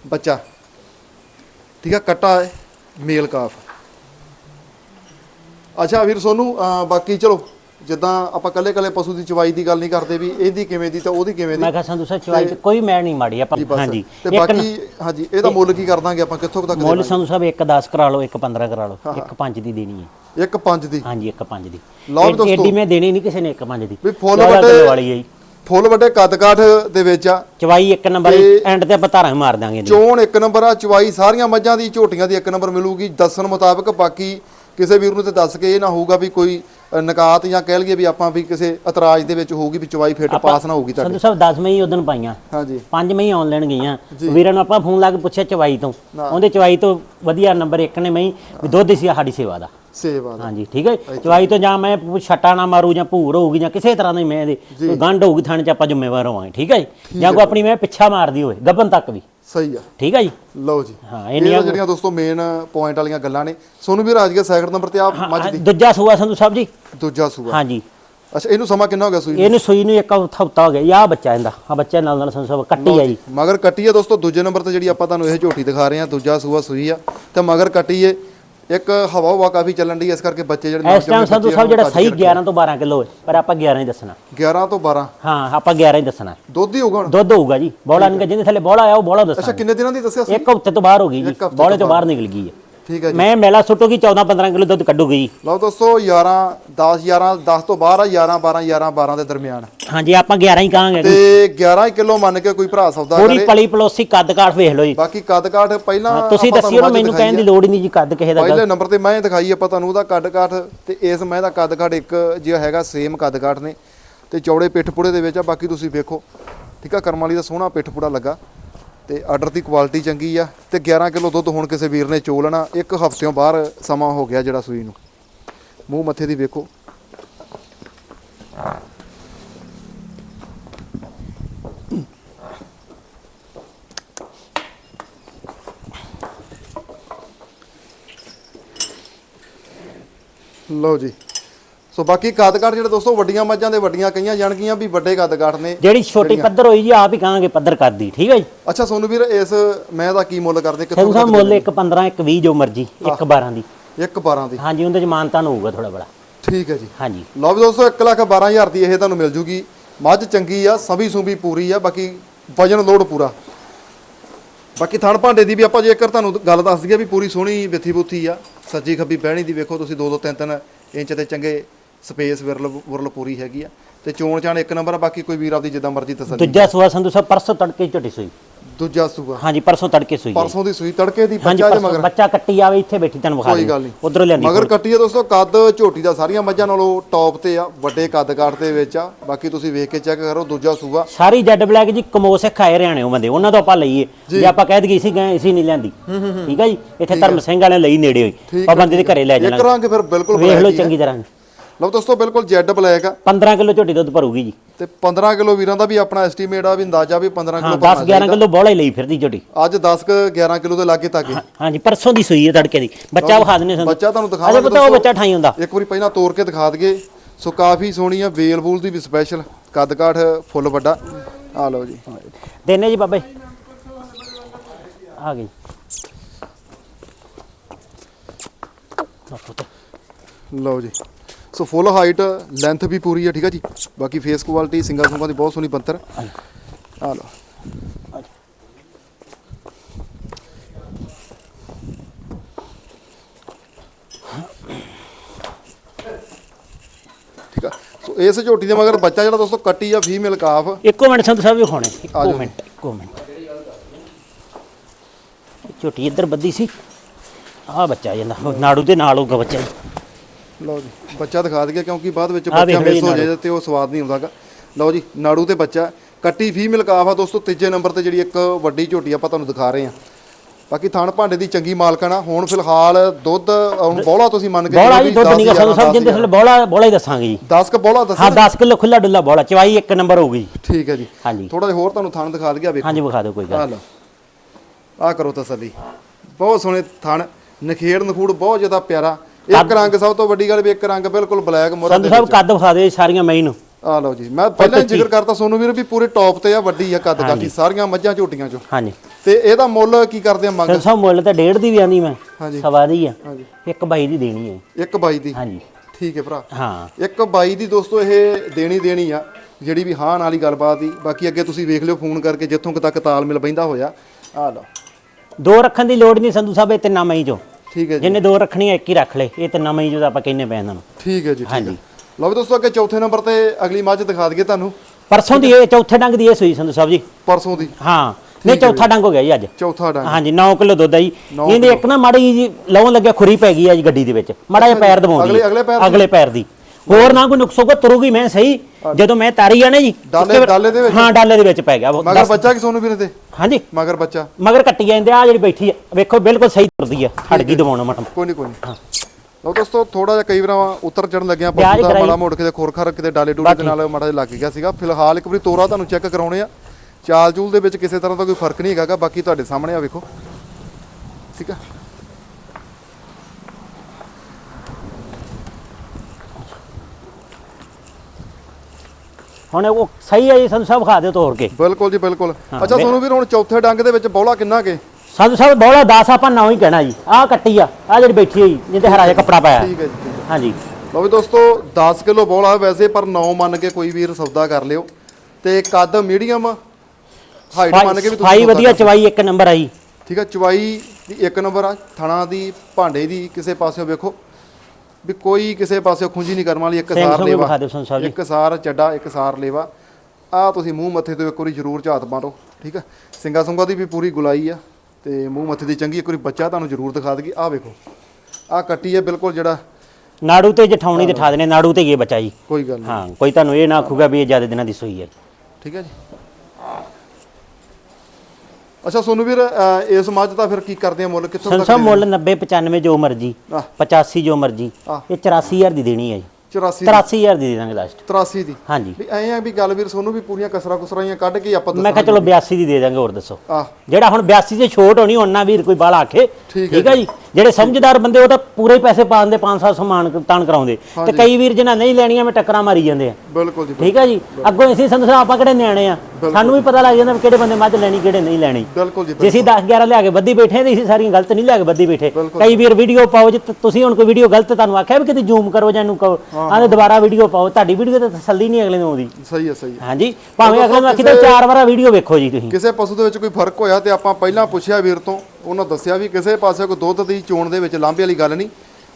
ਬੱਚਾ। ਠੀਕ ਆ ਕੱਟਾ ਹੈ ਮੇਲ ਕਾਫ। ਅੱਛਾ ਵੀਰ ਸੋਨੂੰ ਬਾਕੀ ਚਲੋ ਜਿੱਦਾਂ ਆਪਾਂ ਕੱਲੇ ਕੱਲੇ ਪਸ਼ੂ ਦੀ ਚਵਾਈ ਦੀ ਗੱਲ ਨਹੀਂ ਕਰਦੇ ਵੀ ਇਹਦੀ ਕਿਵੇਂ ਦੀ ਤਾਂ ਉਹਦੀ ਕਿਵੇਂ ਦੀ। ਮੈਂ ਕਿਹਾ ਸੰਧੂ ਸਾਹਿਬ ਚਵਾਈ ਚ ਕੋਈ ਮੈੜ ਨਹੀਂ ਮਾੜੀ ਆਪਾਂ ਹਾਂਜੀ। ਤੇ ਬਾਕੀ ਹਾਂਜੀ ਇਹਦਾ ਮੁੱਲ ਕੀ ਕਰ ਦਾਂਗੇ ਆਪਾਂ ਕਿੱਥੋਂ ਤੱਕ ਮੁੱਲ ਸੰਧੂ ਸਾਹਿਬ ਇੱਕ 10 ਕਰਾ ਲਓ ਇੱਕ 15 ਕਰਾ ਲਓ ਇੱਕ 5 ਦੀ ਦੇਣੀ ਹੈ। ਇੱਕ ਪੰਜ ਦੀ। ਹਾਂਜੀ ਇੱਕ 5 ਦੀ। ਲਓ ਦੋਸਤੋ। ਐਡੀ ਮੈਂ ਦੇਣੀ ਨਹੀਂ ਕਿਸੇ ਨੇ ਇੱਕ 5 ਦੀ। ਵੀ ਫੁੱਲ 14 ਵੱਡੇ- ਕਿਲੋ ਵਾਲੀ ਹੈ ਫੁੱਲ ਵੱਡੇ ਕੱਦ ਕਾਠ ਦੇ ਵਿੱਚ ਆ। ਚਵਾਈ ਇੱਕ ਨੰਬਰ ਐਂਡ ਤੇ ਆਪਾਂ ਧਾਰਾਂ ਮਾਰ ਦਾਂਗੇ। ਚੋਣ ਇੱਕ ਨੰਬਰ ਆ ਚਵਾਈ ਸਾਰੀਆਂ ਮੱਝਾਂ ਦੀ ਝੋਟੀਆਂ ਦੀ ਇੱਕ ਨੰਬਰ ਮਿਲੂਗੀ। ਦੱਸਣ ਮੁਤਾਬਕ ਬਾਕੀ ਕਿਸੇ ਵੀਰ ਨੂੰ ਤੇ ਦੱਸ ਕੇ ਇਹ ਨਾ ਹੋਊਗਾ ਵੀ ਕੋਈ ਨਕਾਤ ਜਾਂ ਕਹਿ ਲਈਏ ਵੀ ਆਪਾਂ ਵੀ ਕਿਸੇ ਇਤਰਾਜ਼ ਦੇ ਵਿੱਚ ਹੋਊਗੀ ਵੀ ਚਵਾਈ ਫਿੱਟ ਪਾਸ ਨਾ ਹੋਊਗੀ ਤੁਹਾਡੀ। ਸੰਧੂ ਸਾਹਿਬ 10 ਮਈ ਉਦੋਂ ਪਾਈਆਂ। ਹਾਂਜੀ। ਪੰਜ ਮਈ ਆਨਲਾਈਨ ਗਈਆਂ। ਵੀਰਾਂ ਨੂੰ ਆਪਾਂ ਫੋਨ ਲਾ ਕੇ ਪੁੱਛਿਆ ਚਵਾਈ ਤੋਂ। ਉਹਦੇ ਚਵਾਈ ਤੋਂ ਵਧੀਆ ਨੰਬਰ ਇੱਕ ਨੇ ਮਈ ਵੀ ਦੁੱਧ ਸੀ ਸਾਡੀ ਸੇਵਾ ਦਾ। ਸੇਵਾ ਦਾ ਹਾਂਜੀ ਠੀਕ ਹੈ ਚਵਾਈ ਤੋਂ ਜਾਂ ਮੈਂ ਛੱਟਾ ਨਾ ਮਾਰੂ ਜਾਂ ਭੂਰ ਹੋਊਗੀ ਜਾਂ ਕਿਸੇ ਤਰ੍ਹਾਂ ਦੀ ਮੈਂ ਦੇ ਕੋਈ ਗੰਢ ਹੋਊਗੀ ਥਾਣੇ ਚ ਆਪਾਂ ਜ਼ਿੰਮੇਵਾਰ ਹੋਵਾਂਗੇ ਠੀਕ ਹੈ ਜੀ? ਜਾਂ ਕੋਈ ਆਪਣੀ ਮੈਂ ਪਿੱਛਾ ਮਾਰਦੀ ਹੋਵੇ ਗੱਬਨ ਤੱਕ ਵੀ। ਸਹੀ ਆ। ਠੀਕ ਹੈ ਜੀ? ਲਓ ਜੀ। ਹਾਂ ਇਹ ਇੰਨੀਆਂ ਜਿਹੜੀਆਂ ਦੋਸਤੋ ਮੇਨ ਪੁਆਇੰਟ ਵਾਲੀਆਂ ਗੱਲਾਂ ਨੇ ਸੋਨੂੰ ਵੀ ਰਾਜ ਗਿਆ ਸੈਕਿੰਡ ਨੰਬਰ ਤੇ ਆ ਮੱਝ ਦੀ। ਦੂਜਾ ਸੂਆ ਸੰਧੂ ਸਾਹਿਬ ਜੀ? ਦੂਜਾ ਸੂਆ। ਹਾਂਜੀ। ਅੱਛਾ ਇਹਨੂੰ ਸਮਾਂ ਕਿੰਨਾ ਹੋ ਗਿਆ ਸੂਈ ਨੂੰ? ਇਹਨੂੰ ਸੂਈ ਨੂੰ ਇੱਕ ਹਫਤਾ ਹੋ ਗਿਆ ਆ ਬੱਚਾ ਇਹਦਾ ਆ ਬੱਚਾ ਨਾਲ ਨਾਲ ਸਾਹਿਬ ਕੱਟੀ ਆ ਜੀ। ਮਗਰ ਕੱਟੀ ਆ ਦੋਸਤੋ ਦੂਜੇ ਨੰਬਰ ਤੇ ਜਿਹੜੀ ਆਪਾਂ ਤੁਹਾਨੂੰ ਇਹ ਝੋਟੀ ਦਿਖਾ ਰਹੇ ਆ ਦੂਜਾ ਸੂਆ ਸੂਈ ਆ। ਤੇ ਮਗਰ ਕੱਟੀ ਏ ਇੱਕ ਹਵਾ ਹਵਾ ਕਾਫੀ ਚੱਲਣ ਦੀ ਇਸ ਕਰਕੇ ਬੱਚੇ ਜਿਹੜੇ ਇਸ ਟਾਈਮ ਸੰਧੂ ਸਾਹਿਬ ਜਿਹੜਾ ਸਹੀ 11 ਤੋਂ 12 ਕਿਲੋ ਹੈ ਪਰ ਆਪਾਂ 11 ਹੀ ਦੱਸਣਾ। 11 ਤੋਂ 12 ਹਾਂ ਆਪਾਂ 11 ਹੀ ਦੱਸਣਾ। ਦੁੱਧ ਹੀ ਹੋਗਾ ਹੁਣ? ਦੁੱਧ ਹੋਊਗਾ ਜੀ ਬੋਲਾ ਨਹੀਂ ਜਿਹਦੇ ਥੱਲੇ ਬੋਲਾ ਆਇਆ ਉਹ ਬੋਲਾ ਅੱਛਾ ਦੱਸਣਾ ਕਿੰਨੇ ਦਿਨਾਂ ਦੀ ਦੱਸਿਆ ਸੀ? ਇੱਕ ਹਫ਼ਤੇ ਤੋਂ ਬਾਹਰ ਹੋ ਗਈ ਜੀ ਬੋਲੇ ਤੋਂ ਬਾਹਰ ਨਿਕਲ ਗਈ ਹੈ। ਠੀਕ ਹੈ ਜੀ। ਮੈਂ ਮੇਲਾ ਸੁੱਟੂਗੀ 14 15 ਕਿਲੋ ਦੁੱਧ ਕੱਢੂਗੀ ਜੀ। ਲਓ ਦੋਸਤੋ 11 10 11 10 ਤੋਂ ਬਾਹਰ ਆ 11 12 11 12 ਦੇ ਦਰਮਿਆਨ। ਹਾਂਜੀ ਆਪਾਂ 11 ਹੀ ਕਹਾਂਗੇ ਤੇ 11 ਕਿਲੋ ਮੰਨ ਕੇ ਕੋਈ ਭਰਾ ਸੌਦਾ ਪੂਰੀ ਕਰੇ। ਪਲੀ ਪਲੋਸੀ ਕੱਦ ਕਾਠ ਵੇਖ ਲਓ ਜੀ। ਬਾਕੀ ਕੱਦ ਕਾਠ ਪਹਿਲਾਂ ਤੁਸੀਂ ਦੱਸਿਓ ਮੈਨੂੰ ਕਹਿਣ ਦੀ ਲੋੜ ਹੀ ਨਹੀਂ ਜੀ ਕੱਦ ਕਿਸੇ ਦਾ ਪਹਿਲੇ ਨੰਬਰ ਤੇ ਮੈਂ ਦਿਖਾਈ ਆਪਾਂ ਤੁਹਾਨੂੰ ਉਹਦਾ ਕੱਦ ਕਾਠ ਤੇ ਇਸ ਮੈਂ ਦਾ ਕੱਦ ਕਾਠ ਇੱਕ ਜਿਹਾ ਹੈਗਾ ਸੇਮ ਕੱਦ ਕਾਠ ਨੇ। ਤੇ ਚੌੜੇ ਪਿੱਠ ਪੁੜੇ ਦੇ ਵਿੱਚ ਆ ਬਾਕੀ ਤੁਸੀਂ ਵੇਖੋ। ਠੀਕ ਆ ਕਰਮ ਵਾਲੀ ਦਾ ਸੋਹਣਾ ਪਿੱਠ ਪੁੜਾ ਲੱਗਾ। ਤੇ ਆਰਡਰ ਦੀ ਕੁਆਲਿਟੀ ਚੰਗੀ ਆ ਤੇ 11 ਕਿਲੋ ਦੁੱਧ ਹੁਣ ਕਿਸੇ ਵੀਰ ਨੇ ਚੋ ਲੈਣਾ, ਇੱਕ ਹਫ਼ਤਿਓਂ ਬਾਹਰ ਸਮਾਂ ਹੋ ਗਿਆ ਜਿਹੜਾ ਸੂਈ ਨੂੰ। ਮੂੰਹ ਮੱਥੇ ਦੀ ਵੇਖੋ। ਲਓ ਜੀ। ਸੋ ਬਾਕੀ ਕੱਦ ਕਾਠ ਜਿਹੜੇ ਦੋਸਤੋ ਵੱਡੀਆਂ ਮੱਝਾਂ ਦੇ ਵੱਡੀਆਂ ਕਈਆਂ ਜਾਣਗੀਆਂ ਵੀ ਵੱਡੇ ਕੱਦ ਕਾਠ ਨੇ ਜਿਹੜੀ ਛੋਟੀ ਪੱਧਰ ਹੋਈ ਜੀ ਆਪ ਹੀ ਕਹਾਂਗੇ ਪੱਧਰ ਕਰਦੀ ਠੀਕ ਹੈ ਜੀ? ਅੱਛਾ ਸੋਨੂੰ ਵੀਰ ਇਸ ਮੈਂ ਦਾ ਕੀ ਮੁੱਲ ਕਰਦੇ ਸੰਧੂ ਸਾਹਿਬ ਮੁੱਲ ਇੱਕ 15 ਇੱਕ 20 ਜੋ ਮਰਜ਼ੀ ਇੱਕ 12 ਦੀ। ਇੱਕ 12 ਦੀ। ਹਾਂਜੀ ਉਹਦੇ ਚ ਮਾਨਤਾਨ ਹੋਊਗਾ ਥੋੜਾ ਬੜਾ। ਠੀਕ ਹੈ ਜੀ। ਹਾਂਜੀ। ਲਓ ਵੀ ਦੋਸਤੋ 1 ਲੱਖ 12000 ਦੀ ਇਹ ਤੁਹਾਨੂੰ ਮਿਲ ਜੂਗੀ। ਮੱਝ ਚੰਗੀ ਆ ਸਭੀ ਸੁਭੀ ਪੂਰੀ ਆ ਬਾਕੀ ਵਜਨ ਲੋਡ ਪੂਰਾ। ਬਾਕੀ ਥਣ ਭਾਂਡੇ ਦੀ ਵੀ ਆਪਾਂ ਜੇਕਰ ਤੁਹਾਨੂੰ ਗੱਲ ਦੱਸ ਦਈਏ ਵੀ ਪੂਰੀ ਸੋਹਣੀ ਵਿੱਥੀ ਬੁੱਥੀ ਆ ਸੱਜੀ ਖੱਬੀ ਬਹਿਣੀ ਦੀ ਵੇਖੋ ਤੁਸੀਂ 2 2 3 3 ਇੰਚ ਤੇ ਚੰਗੇ ਸਪੇਸ ਵਿਰਲ ਵਿਰਲ ਪੂਰੀ ਹੈਗੀ ਆ। ਤੇ ਚੋਣ ਚਾਣ ਇੱਕ ਨੰਬਰ ਆ ਬਾਕੀ ਕੋਈ ਵੀਰ ਆਪਦੀ ਜਿੱਦਾਂ ਮਰਜ਼ੀ ਤਸੱਲੀ ਦੂਜਾ ਸੂਆ ਸੰਧੂ ਸਾਹਿਬ ਪਰਸੋਂ ਤੜਕੇ ਝੋਟੀ ਸੂਈ। ਦੂਜਾ ਸੂਆ। ਹਾਂਜੀ ਪਰਸੋਂ ਤੜਕੇ ਸੂਈ ਹੈ। ਪਰਸੋਂ ਦੀ ਸੂਈ ਤੜਕੇ ਦੀ ਹਾਂਜੀ ਬੱਚਾ ਜੇ ਪਰਸੋਂ ਮਗਰ? ਬੱਚਾ ਕੱਟੀ ਆਵੇ ਇੱਥੇ ਬੈਠੀ ਤੈਨੂੰ ਵਿਖਾ ਕੋਈ ਗੱਲ ਨਹੀਂ। ਉਧਰੋਂ ਲਿਆਂਦੀ ਮਗਰ ਕੱਟੀ ਆ ਦੋਸਤੋ ਕੱਦ ਝੋਟੀ ਦਾ ਸਾਰੀਆਂ ਮੱਝਾਂ ਨਾਲੋਂ ਟੌਪ ਤੇ ਆ ਵੱਡੇ ਕੱਦ ਕਾਠ ਦੇ ਵਿੱਚ ਆ। ਬਾਕੀ ਤੁਸੀਂ ਵੇਖ ਕੇ ਚੈੱਕ ਕਰੋ ਦੂਜਾ ਸੂਆ। ਸਾਰੀ ਜੈਡ ਬਲੈਕ ਜੀ ਕਮੋ ਸਿੱਖ ਆਏ ਹਰਿਆਣਿਓ ਬੰਦੇ ਉਹਨਾਂ ਤੋਂ ਆਪਾਂ ਲਈਏ। ਜੇ। ਆਪਾਂ ਕਹਿ ਦਈਏ ਸੀ ਗਏ ਇਸੀ ਨਹੀਂ ਲੈਂਦੀ ਠੀਕ ਹੈ ਜੀ? ਇੱਥੇ ਧਰਮ ਸਿੰਘ ਵਾਲੇ ਲਈ ਨੇੜੇ ਹੋਈ ਆਪਾਂ ਬੰਦੇ ਦੇ ਘਰੇ ਲੈ ਇੱਕ ਜਾਣਾ। ਰੰਗ ਫਿਰ ਬਿਲਕੁਲ ਵੇਖ ਲਓ ਆ। ਚੰਗੀ ਤਰ੍ਹਾਂ। ਲਓ ਦੋਸਤੋ ਬਿਲਕੁਲ ਜੈਡ ਬਲੈਕ ਆ। 15 ਕਿਲੋ ਝੋਟੀ ਦੁੱਧ ਭਰੂਗੀ ਜੀ। ਤੇ 15 ਕਿਲੋ ਵੀਰਾਂ ਦਾ ਵੀ ਆਪਣਾ ਐਸਟੀਮੇਟ ਆ ਵੀ ਅੰਦਾਜ਼ਾ ਵੀ 15 ਹਾਂ ਕਿਲੋ 10 11 ਕਿਲੋ ਬੋਲਾ ਹੀ ਲਈ ਫਿਰਦੀ ਝੋਟੀ। ਅੱਜ 10 ਕੁ 11 ਕਿਲੋ ਦੇ ਲਾਗੇ ਤੱਕ ਹਾਂਜੀ ਪਰਸੋਂ ਦੀ ਸੂਈ ਹੈ ਤੜਕੇ ਦੀ। ਬੱਚਾ ਵਿਖਾ ਦਿੰਨੇ ਸਾਨੂੰ ਬੱਚਾ ਤੁਹਾਨੂੰ ਅਜੇ ਦਿਖਾਵਾਂਗੇ ਪਤਾ ਉਹ ਬੱਚਾ ਠਾਈ ਹੁੰਦਾ। ਇੱਕ ਵਾਰੀ ਪਹਿਲਾਂ ਤੋੜ ਕੇ ਦਿਖਾ ਦਈਏ। ਸੋ ਕਾਫੀ ਸੋਹਣੀ ਆ ਵੇਲ ਵੂਲ ਦੀ ਵੀ ਸਪੈਸ਼ਲ ਕੱਦ ਕਾਠ ਫੁੱਲ ਵੱਡਾ। ਆ ਲਓ ਜੀ। ਦੇਨੇ ਜੀ ਬਾਬੇ। ਆ ਗਈ। ਪੁੱਤ। ਲਓ ਜੀ। ਸੋ ਫੁੱਲ ਹਾਈਟ ਲੈਂਥ ਵੀ ਪੂਰੀ ਹੈ ਠੀਕ ਹੈ ਜੀ? ਬਾਕੀ ਫੇਸ ਕੁਆਲਿਟੀ ਸਿੰਗਲ ਸੁੰਗਾ ਦੀ ਬਹੁਤ ਸੋਹਣੀ ਬੰਤਰ ਆ ਲਓ। ਠੀਕ ਆ ਸੋ ਇਸ ਝੋਟੀ ਦੇ ਮਗਰ ਬੱਚਾ ਜਿਹੜਾ ਦੋਸਤੋ ਕੱਟੀ ਆ ਫੀਮੇਲ ਕਾਫ ਇੱਕੋ ਮਿੰਟ ਸੰਤ ਸਾਹਿਬ ਵਿਖਾਉਣੇ ਇੱਕੋ। ਮਿੰਟ ਇੱਕੋ ਮਿੰਟ। ਝੋਟੀ ਇੱਧਰ ਬੱਦੀ ਸੀ। ਆ ਬੱਚਾ ਜਾਂਦਾ ਨਾੜੂ ਦੇ ਨਾਲ ਹੋਊਗਾ ਬੱਚਾ ਜੀ। ਲਓ ਜੀ ਬੱਚਾ ਦਿਖਾ ਦਈਏ ਕਿਉਂਕਿ ਬਾਅਦ ਵਿੱਚ ਆਹ ਬੱਚਾ ਲਓ ਮਿਸ ਜੀ ਹੋ ਜਾਏ ਤੇ ਉਹ ਸਵਾਦ ਨਹੀਂ ਆਉਂਦਾਗਾ। ਲਓ ਜੀ ਨਾੜੂ ਤੇ ਬੱਚਾ। ਕੱਟੀ ਫੀਮੇਲ ਕਾਫ ਆ ਦੋਸਤੋ ਤੀਜੇ ਨੰਬਰ ਤੇ ਜਿਹੜੀ ਇੱਕ ਵੱਡੀ ਝੋਟੀ ਆਪਾਂ ਤੁਹਾਨੂੰ ਦਿਖਾ ਰਹੇ ਹਾਂ। ਬਾਕੀ ਥਣ ਭਾਂਡੇ ਦੀ ਚੰਗੀ ਮਾਲਕਣ ਆ ਹੁਣ ਫਿਲਹਾਲ ਦੁੱਧ ਹੁਣ ਬੋਲਾ ਤੁਸੀਂ ਮੰਨ ਕੇ ਬੋਲਾ ਜੀ ਦੁੱਧ ਨਹੀਂ ਸੰਤ ਸਾਹਿਬ ਜਿੰਦੇ ਥੱਲੇ ਬੋਲਾ ਬੋਲਾ ਹੀ ਦੱਸਾਂਗੇ ਜੀ। 10 ਕ ਬੋਲਾ ਹਾਂ ਦੱਸੋ 10 ਕਿਲੋ ਖੁੱਲਾ ਡੁੱਲਾ ਬੋਲਾ ਚਵਾਈ ਇੱਕ ਨੰਬਰ ਹੋਊਗੀ। ਜੀ ਠੀਕ ਹੈ ਜੀ। ਹਾਂਜੀ। ਥੋੜਾ ਜਿਹਾ ਹੋਰ ਤੁਹਾਨੂੰ ਥਣ ਦਿਖਾ ਦਈਏ ਵੇਖੋ। ਹਾਂਜੀ ਵਿਖਾ ਦਿਓ ਕੋਈ ਗੱਲ ਆ ਲਓ। ਆ ਕਰੋ ਤਸੱਲੀ। ਬਹੁਤ ਸੋਹਣੇ ਥਣ। ਨਖੇੜ ਨਖੂੜ ਬਹੁਤ ਜ਼ਿਆਦਾ ਪਿਆਰਾ। ਇੱਕ ਰੰਗ ਸਭ ਤੋਂ ਵੱਡੀ ਗੱਲ ਵੀ ਇੱਕ ਰੰਗ ਬਿਲਕੁਲ ਬਲੈਕ ਸੰਤ ਸਾਹਿਬ ਕੱਦ ਵਿਖਾ ਦਿਓ ਜੀ ਸਾਰੀਆਂ ਮੈਂ ਨੂੰ ਆ ਲਓ ਜੀ ਮੈਂ ਪਹਿਲਾਂ ਹੀ ਜ਼ਿਕਰ ਕਰਤਾ ਸੋਨੂੰ ਵੀਰ ਵੀ ਪੂਰੇ ਟੌਪ ਤੇ ਆ ਵੱਡੀ ਆ ਕੱਦ ਕਾਠੀ ਸਾਰੀਆਂ ਮੱਝਾਂ ਝੋਟੀਆਂ ਚੋਂ। ਹਾਂਜੀ। ਤੇ ਇਹਦਾ ਮੁੱਲ ਕੀ ਕਰਦੇ ਆ ਮੰਗ? ਸੰਤ ਸਾਹਿਬ ਮੁੱਲ ਤਾਂ ਡੇਢ ਦੀ ਵੀ ਆਂਦੀ ਮੈਂ ਹਾਂਜੀ। ਸਵਾ ਦੀ ਆ। ਹਾਂਜੀ। ਇੱਕ ਬਾਈ ਦੀ ਦੇਣੀ ਹੈ ਇੱਕ ਬਾਈ ਦੀ? ਹਾਂਜੀ। ਠੀਕ ਹੈ ਭਰਾ। ਹਾਂ। ਇੱਕ ਬਾਈ ਦੀ ਦੋਸਤੋ ਇਹ ਦੇਣੀ ਦੇਣੀ ਆ ਜਿਹੜੀ ਵੀ ਹਾਂ ਵਾਲੀ ਗੱਲਬਾਤ ਦੀ ਬਾਕੀ ਅੱਗੇ ਤੁਸੀਂ ਵੇਖ ਲਿਓ ਫੋਨ ਕਰਕੇ ਜਿੱਥੋਂ ਤੱਕ ਤਾਲਮੇਲ ਬੈਂਦਾ ਹੋਇਆ। ਆ ਲਓ। ਦੋ ਰੱਖਣ ਦੀ ਲੋੜ ਨਹੀਂ ਸੰਧੂ ਸਾਹਿਬ ਇਹ ਤਿੰਨਾਂ ਮਈ ਚੋਂ। ਠੀਕ ਹੈ ਜੀ। ਜਿਹਨੇ ਦੋ ਰੱਖਣੀਆਂ ਇੱਕ ਹੀ ਰੱਖ ਲੈ। ਇਹ ਤਿੰਨਾਂ ਮਈ ਚੋਂ ਤਾਂ ਆਪਾਂ ਕਹਿੰਨੇ ਇਹਨਾਂ ਨੂੰ। ਠੀਕ ਹੈ ਜੀ ਠੀਕ ਹੈ। ਹਾਂਜੀ। ਲਓ ਵੀ ਦੋਸਤੋ ਅੱਗੇ ਚੌਥੇ ਨੰਬਰ ਤੇ ਅਗਲੀ ਮੱਝ ਦਿਖਾ ਦਈਏ ਤੁਹਾਨੂੰ। ਪਰਸੋਂ ਦੀ ਇਹ ਚੌਥੇ ਡੰਗ ਦੀ ਇਹ ਸੂਈ ਸੰਧੂ ਸਾਹਿਬ ਜੀ। ਪਰਸੋਂ ਦੀ। ਹਾਂ। ਨਹੀਂ ਚੌਥਾ ਡੰਗ ਹੋ ਗਿਆ ਜੀ ਅੱਜ। ਚੌਥਾ ਡੰਗ। ਹਾਂਜੀ 9 ਕਿਲੋ ਦੁੱਧ ਆ ਜੀ। ਨੌਂ ਇਹਦੇ ਇੱਕ ਨਾ ਮਾੜੀ ਜੀ ਲਾਉਣ ਲੱਗਿਆ ਖੁਰੀ ਪੈ ਗਈ ਆ ਜੀ ਗੱਡੀ ਦੇ ਵਿੱਚ। ਮਾੜਾ ਜਿਹਾ ਪੈਰ ਦਬਾਉਂਦੀ ਅਗਲੇ- ਅਗਲੇ ਪੈਰ ਦੀ? ਅਗਲੇ ਪੈਰ ਦੀ। ਹੋਰ ਨਾ ਕੋਈ ਨੁਕਸ ਹੋਊਗਾ ਤੁਰੂਗੀ ਮੈਂ ਸਹੀ। ਜਦੋਂ ਮੈਂ ਤਾਰੀ ਆ ਨਾ ਜੀ ਡਾਲੇ- ਡਾਲੇ ਦੇ ਵਿੱਚ? ਹਾਂ ਡਾਲੇ ਦੇ ਵਿੱਚ ਪੈ ਗਿਆ ਮਗਰ ਬੱਚਾ ਕਿ ਸੋਨੂੰ ਵੀਰ ਦੇ? ਹਾਂਜੀ। ਮਗਰ ਬੱਚਾ? ਮਗਰ ਕੱਟੀ ਜਾਂਦੇ ਆ ਜਿਹੜੀ ਬੈਠੀ ਆ ਵੇਖੋ ਬਿਲਕੁਲ ਸਹੀ ਤੁਰਦੀ ਆ ਹਟ ਗਈ ਦਬਾਉਣਾ ਮਟਮ। ਕੋਈ ਨਹੀਂ ਕੋਈ ਨਹੀਂ ਲਓ ਦੋਸਤੋ ਥੋੜਾ ਜਿਹਾ ਕਈ ਵਾਰ ਉਤਰ ਚੜਨ ਲੱਗਿਆ ਪਸ਼ੂ ਦਾ। ਮਾੜਾ ਮੋੜ ਕੇ ਖੋਰ ਖਰ ਕਿਤੇ ਡਾਲੇ ਡੂਲੇ ਦੇ ਨਾਲ ਮਾੜਾ ਜਿਹਾ ਲੱਗ ਗਿਆ ਸੀਗਾ। ਫਿਲਹਾਲ ਇੱਕ ਵਾਰੀ ਤੋਰਾ ਤੁਹਾਨੂੰ ਚੈੱਕ ਕਰਾਉਣੇ ਆ। ਚਾਲ ਚੂਲ ਦੇ ਵਿੱਚ ਕਿਸੇ ਤਰ੍ਹਾਂ ਦਾ ਕੋਈ ਫ਼ਰਕ ਨਹੀਂ ਹੈਗਾਗਾ ਬਾਕੀ ਤੁਹਾਡੇ ਸਾਹਮਣੇ ਆ ਵੇਖੋ। ਠੀਕ ਆ? ਹੁਣ ਉਹ ਸਹੀ ਆ ਜੀ ਸੰਧੂ ਸਾਹਿਬ ਖਾ ਦਿਓ ਤੋੜ ਕੇ। ਬਿਲਕੁਲ ਜੀ ਬਿਲਕੁਲ। ਅੱਛਾ ਵੇ- ਤੁਹਾਨੂੰ ਵੀਰ ਹੁਣ ਚੌਥੇ ਡੰਗ ਦੇ ਵਿੱਚ ਬੌਲਾ ਕਿੰਨਾ ਕੇ? ਸੰਧੂ ਸਾਹਿਬ ਬੋਲਾ 10 ਆਪਾਂ ਨੌ ਹੀ ਕਹਿਣਾ ਜੀ। ਆਹ ਕੱਟੀ ਆ ਆ ਜਿਹੜੀ ਬੈਠੀ ਹੋਈ ਜਿਹਦੇ ਹਰਾ ਜਿਹਾ ਕੱਪੜਾ ਪਾਇਆ। ਠੀਕ ਹੈ ਜੀ ਹੈ। ਹਾਂਜੀ। ਲਓ ਵੀ ਦੋਸਤੋ 10 ਕਿਲੋ ਬੋਲਾ ਵੈਸੇ ਪਰ 9 ਮੰਨ ਕੇ ਕੋਈ ਵੀਰ ਸੌਦਾ ਕਰ ਲਿਓ। ਤੇ ਕੱਦ ਮੀਡੀਅਮ ਹਾਈਟ ਮੰਨ ਕੇ ਵੀ ਸਫ਼ਾਈ ਸੌਦਾ ਵਧੀਆ ਚਵਾਈ ਇੱਕ ਨੰਬਰ ਆਈ ਠੀਕ ਹੈ ਚਵਾਈ ਦੀ ਇੱਕ ਨੰਬਰ ਆ ਥਣਾ ਦੀ ਭਾਂਡੇ ਦੀ ਕਿਸੇ ਪਾਸਿਓਂ ਵੇਖੋ। ਵੀ ਕੋਈ ਕਿਸੇ ਪਾਸਿਓਂ ਖੁੰਜੀ ਨਹੀਂ ਕਰਮ ਵਾਲੀ ਇੱਕ ਸਾਰ ਲੇਵਾ। ਇੱਕ ਸਾਰ ਚੱਡਾ ਇੱਕ ਸਾਰ ਲੇਵਾ। ਆ ਤੁਸੀਂ ਮੂੰਹ ਮੱਥੇ ਤੋਂ ਇੱਕ ਵਾਰੀ ਜ਼ਰੂਰ ਝਾਤ ਮਾਰੋ ਠੀਕ ਹੈ ਸਿੰਗਾ ਸੁੰਗਾ ਦੀ ਵੀ ਪੂਰੀ ਗੁਲਾਈ ਆ ਤੇ ਮੂੰਹ ਮੱਥੇ ਦੀ ਚੰਗੀ ਇੱਕ ਵਾਰੀ ਬੱਚਾ ਤੁਹਾਨੂੰ ਜ਼ਰੂਰ ਦਿਖਾ ਦਗੀ ਆ ਵੇਖੋ ਆ ਕੱਟੀ ਹੈ ਬਿਲਕੁਲ ਜਿਹੜਾ ਨਾੜੂ ਤੇ ਜਠਾਉਣੀ ਠਾ ਦੇਣੇ ਨਾੜੂ ਤੇ ਇਹ ਬੱਚਾ ਜੀ। ਕੋਈ ਗੱਲ ਨਹੀਂ। ਹਾਂ ਕੋਈ ਤੁਹਾਨੂੰ ਇਹ ਨਾ ਆਖੂਗਾ ਵੀ ਇਹ ਜ਼ਿਆਦਾ ਦਿਨਾਂ ਦੀ ਸੂਈ ਹੈ। ਠੀਕ ਹੈ ਜੀ। ਅੱਛਾ ਸੋਨੂ ਵੀਰ ਇਸ ਮੱਝ ਦਾ ਫਿਰ ਕੀ ਕਰਦੇ ਆ ਮੁੱਲ? ਕਿੱਥੋਂ ਸਾਹਿਬ ਮੁੱਲ 90 95 ਜੋ ਮਰਜ਼ੀ ਆਹ। 85 ਜੋ ਮਰਜ਼ੀ ਆਹ। ਇਹ 84000 ਦੀ ਦੇਣੀ ਹੈ ਜੀ। 84 83000 ਦੀ ਦੇ ਦਾਂਗੇ ਲਾਸਟ 83 ਦੀ? ਹਾਂਜੀ। ਵੀ ਐਂ ਆ ਵੀ ਗੱਲ ਵੀਰ ਸੋਨੂੰ ਵੀ ਪੂਰੀਆਂ ਕਸਰਾਂ ਕੁਸਰਾਈਆਂ ਕੱਢ ਕੇ ਹੀ ਆਪਾਂ ਮੈਂ ਕਿਹਾ ਚਲੋ 82 ਦੀ ਦੇ ਦਾਂਗੇ ਹੋਰ ਦੱਸੋ। ਆ ਜਿਹੜਾ ਹੁਣ 82 ਤੇ ਛੋਟ ਹੋਣੀ ਉਹਨਾਂ ਵੀਰ ਕੋਈ ਬਾਲਾ ਆਖੇ। ਠੀਕ ਹੈ ਜੀ? ਜਿਹੜੇ ਸਮਝਦਾਰ ਬੰਦੇ ਉਹ ਤਾਂ ਪੂਰੇ ਪੈਸੇ ਪਾਉਣ ਦੇ 500 ਸਮਾਨ ਤਾਨ ਕਰਾਉਂਦੇ। ਤੇ ਕਈ ਵੀਰ ਜਿਹਨਾਂ ਨਹੀਂ ਲੈਣੀਆਂ ਮੈਂ ਟੱਕਰਾਂ ਮਾਰੀ ਜਾਂਦੇ ਆ। ਬਿਲਕੁਲ ਜੀ ਠੀਕ ਹੈ ਜੀ? ਅੱਗੋਂ ਅਸੀਂ ਸਾਹਿਬ ਆਪਾਂ ਕਿਹੜੇ ਨਿਆਣੇ ਆ? ਸਾਨੂੰ ਵੀ ਪਤਾ ਲੱਗ ਜਾਂਦਾ ਵੀ ਕਿਹੜੇ ਬੰਦੇ ਮੱਝ ਲੈਣੀ ਕਿਹੜੇ ਨਹੀਂ ਲੈਣੀ। ਬਿਲਕੁਲ ਜੀ ਜੇ ਅਸੀਂ 10 11 ਲਿਆ ਕੇ ਬੱਦੀ ਬੈਠੇ ਤੇ ਅਸੀਂ ਸਾਰੀਆਂ ਗਲਤ ਨਹੀਂ ਲਿਆ ਕੇ ਬੱਦੀ ਬੈਠੇ। ਕਈ ਵੀਰ ਵੀਡੀਓ ਪਾਓ ਜੇ ਤੁਸੀਂ ਹੁਣ ਕੋਈ ਵੀਡੀਓ ਗਲਤ ਤੁਹਾਨੂੰ ਆਖਿਆ ਵੀ ਕਿਤੇ ਜ਼ੂਮ ਕਰੋ ਜਾਂ ਇਹਨੂੰ ਕਹੋ ਆਂਦੇ ਦੁਬਾਰਾ ਵੀਡੀਓ ਪਾਓ ਤੁਹਾਡੀ ਵੀਡੀਓ ਤੇ ਤਸੱਲੀ ਨਹੀਂ ਅਗਲੇ ਨੂੰ ਆਉਂਦੀ। ਸਹੀ ਹੈ ਸਹੀ ਹਾਂਜੀ? ਭਾਵੇਂ ਅਗਲੇ ਨੂੰ ਆਖੀ ਤਾਂ ਚਾਰ ਵਾਰਾ ਵੀਡੀਓ ਵੇਖੋ ਜੀ ਤੁਸੀਂ। ਕਿਸੇ ਪਸ਼ੂ ਦੇ ਵਿੱਚ ਕੋਈ ਫ਼ਰਕ ਹੋਇਆ ਤੇ ਆਪਾਂ ਪਹਿਲਾਂ ਪੁੱਛਿਆ ਵੀਰ ਤੋਂ ਉਹਨਾਂ ਦੱਸਿਆ ਵੀ ਕਿਸੇ ਪਾਸੇ ਕੋਈ ਦੁੱਧ ਦੀ ਚੋਣ ਦੇ ਵਿੱਚ ਲਾਂਭੇ ਵਾਲੀ ਗੱਲ ਨਹੀਂ।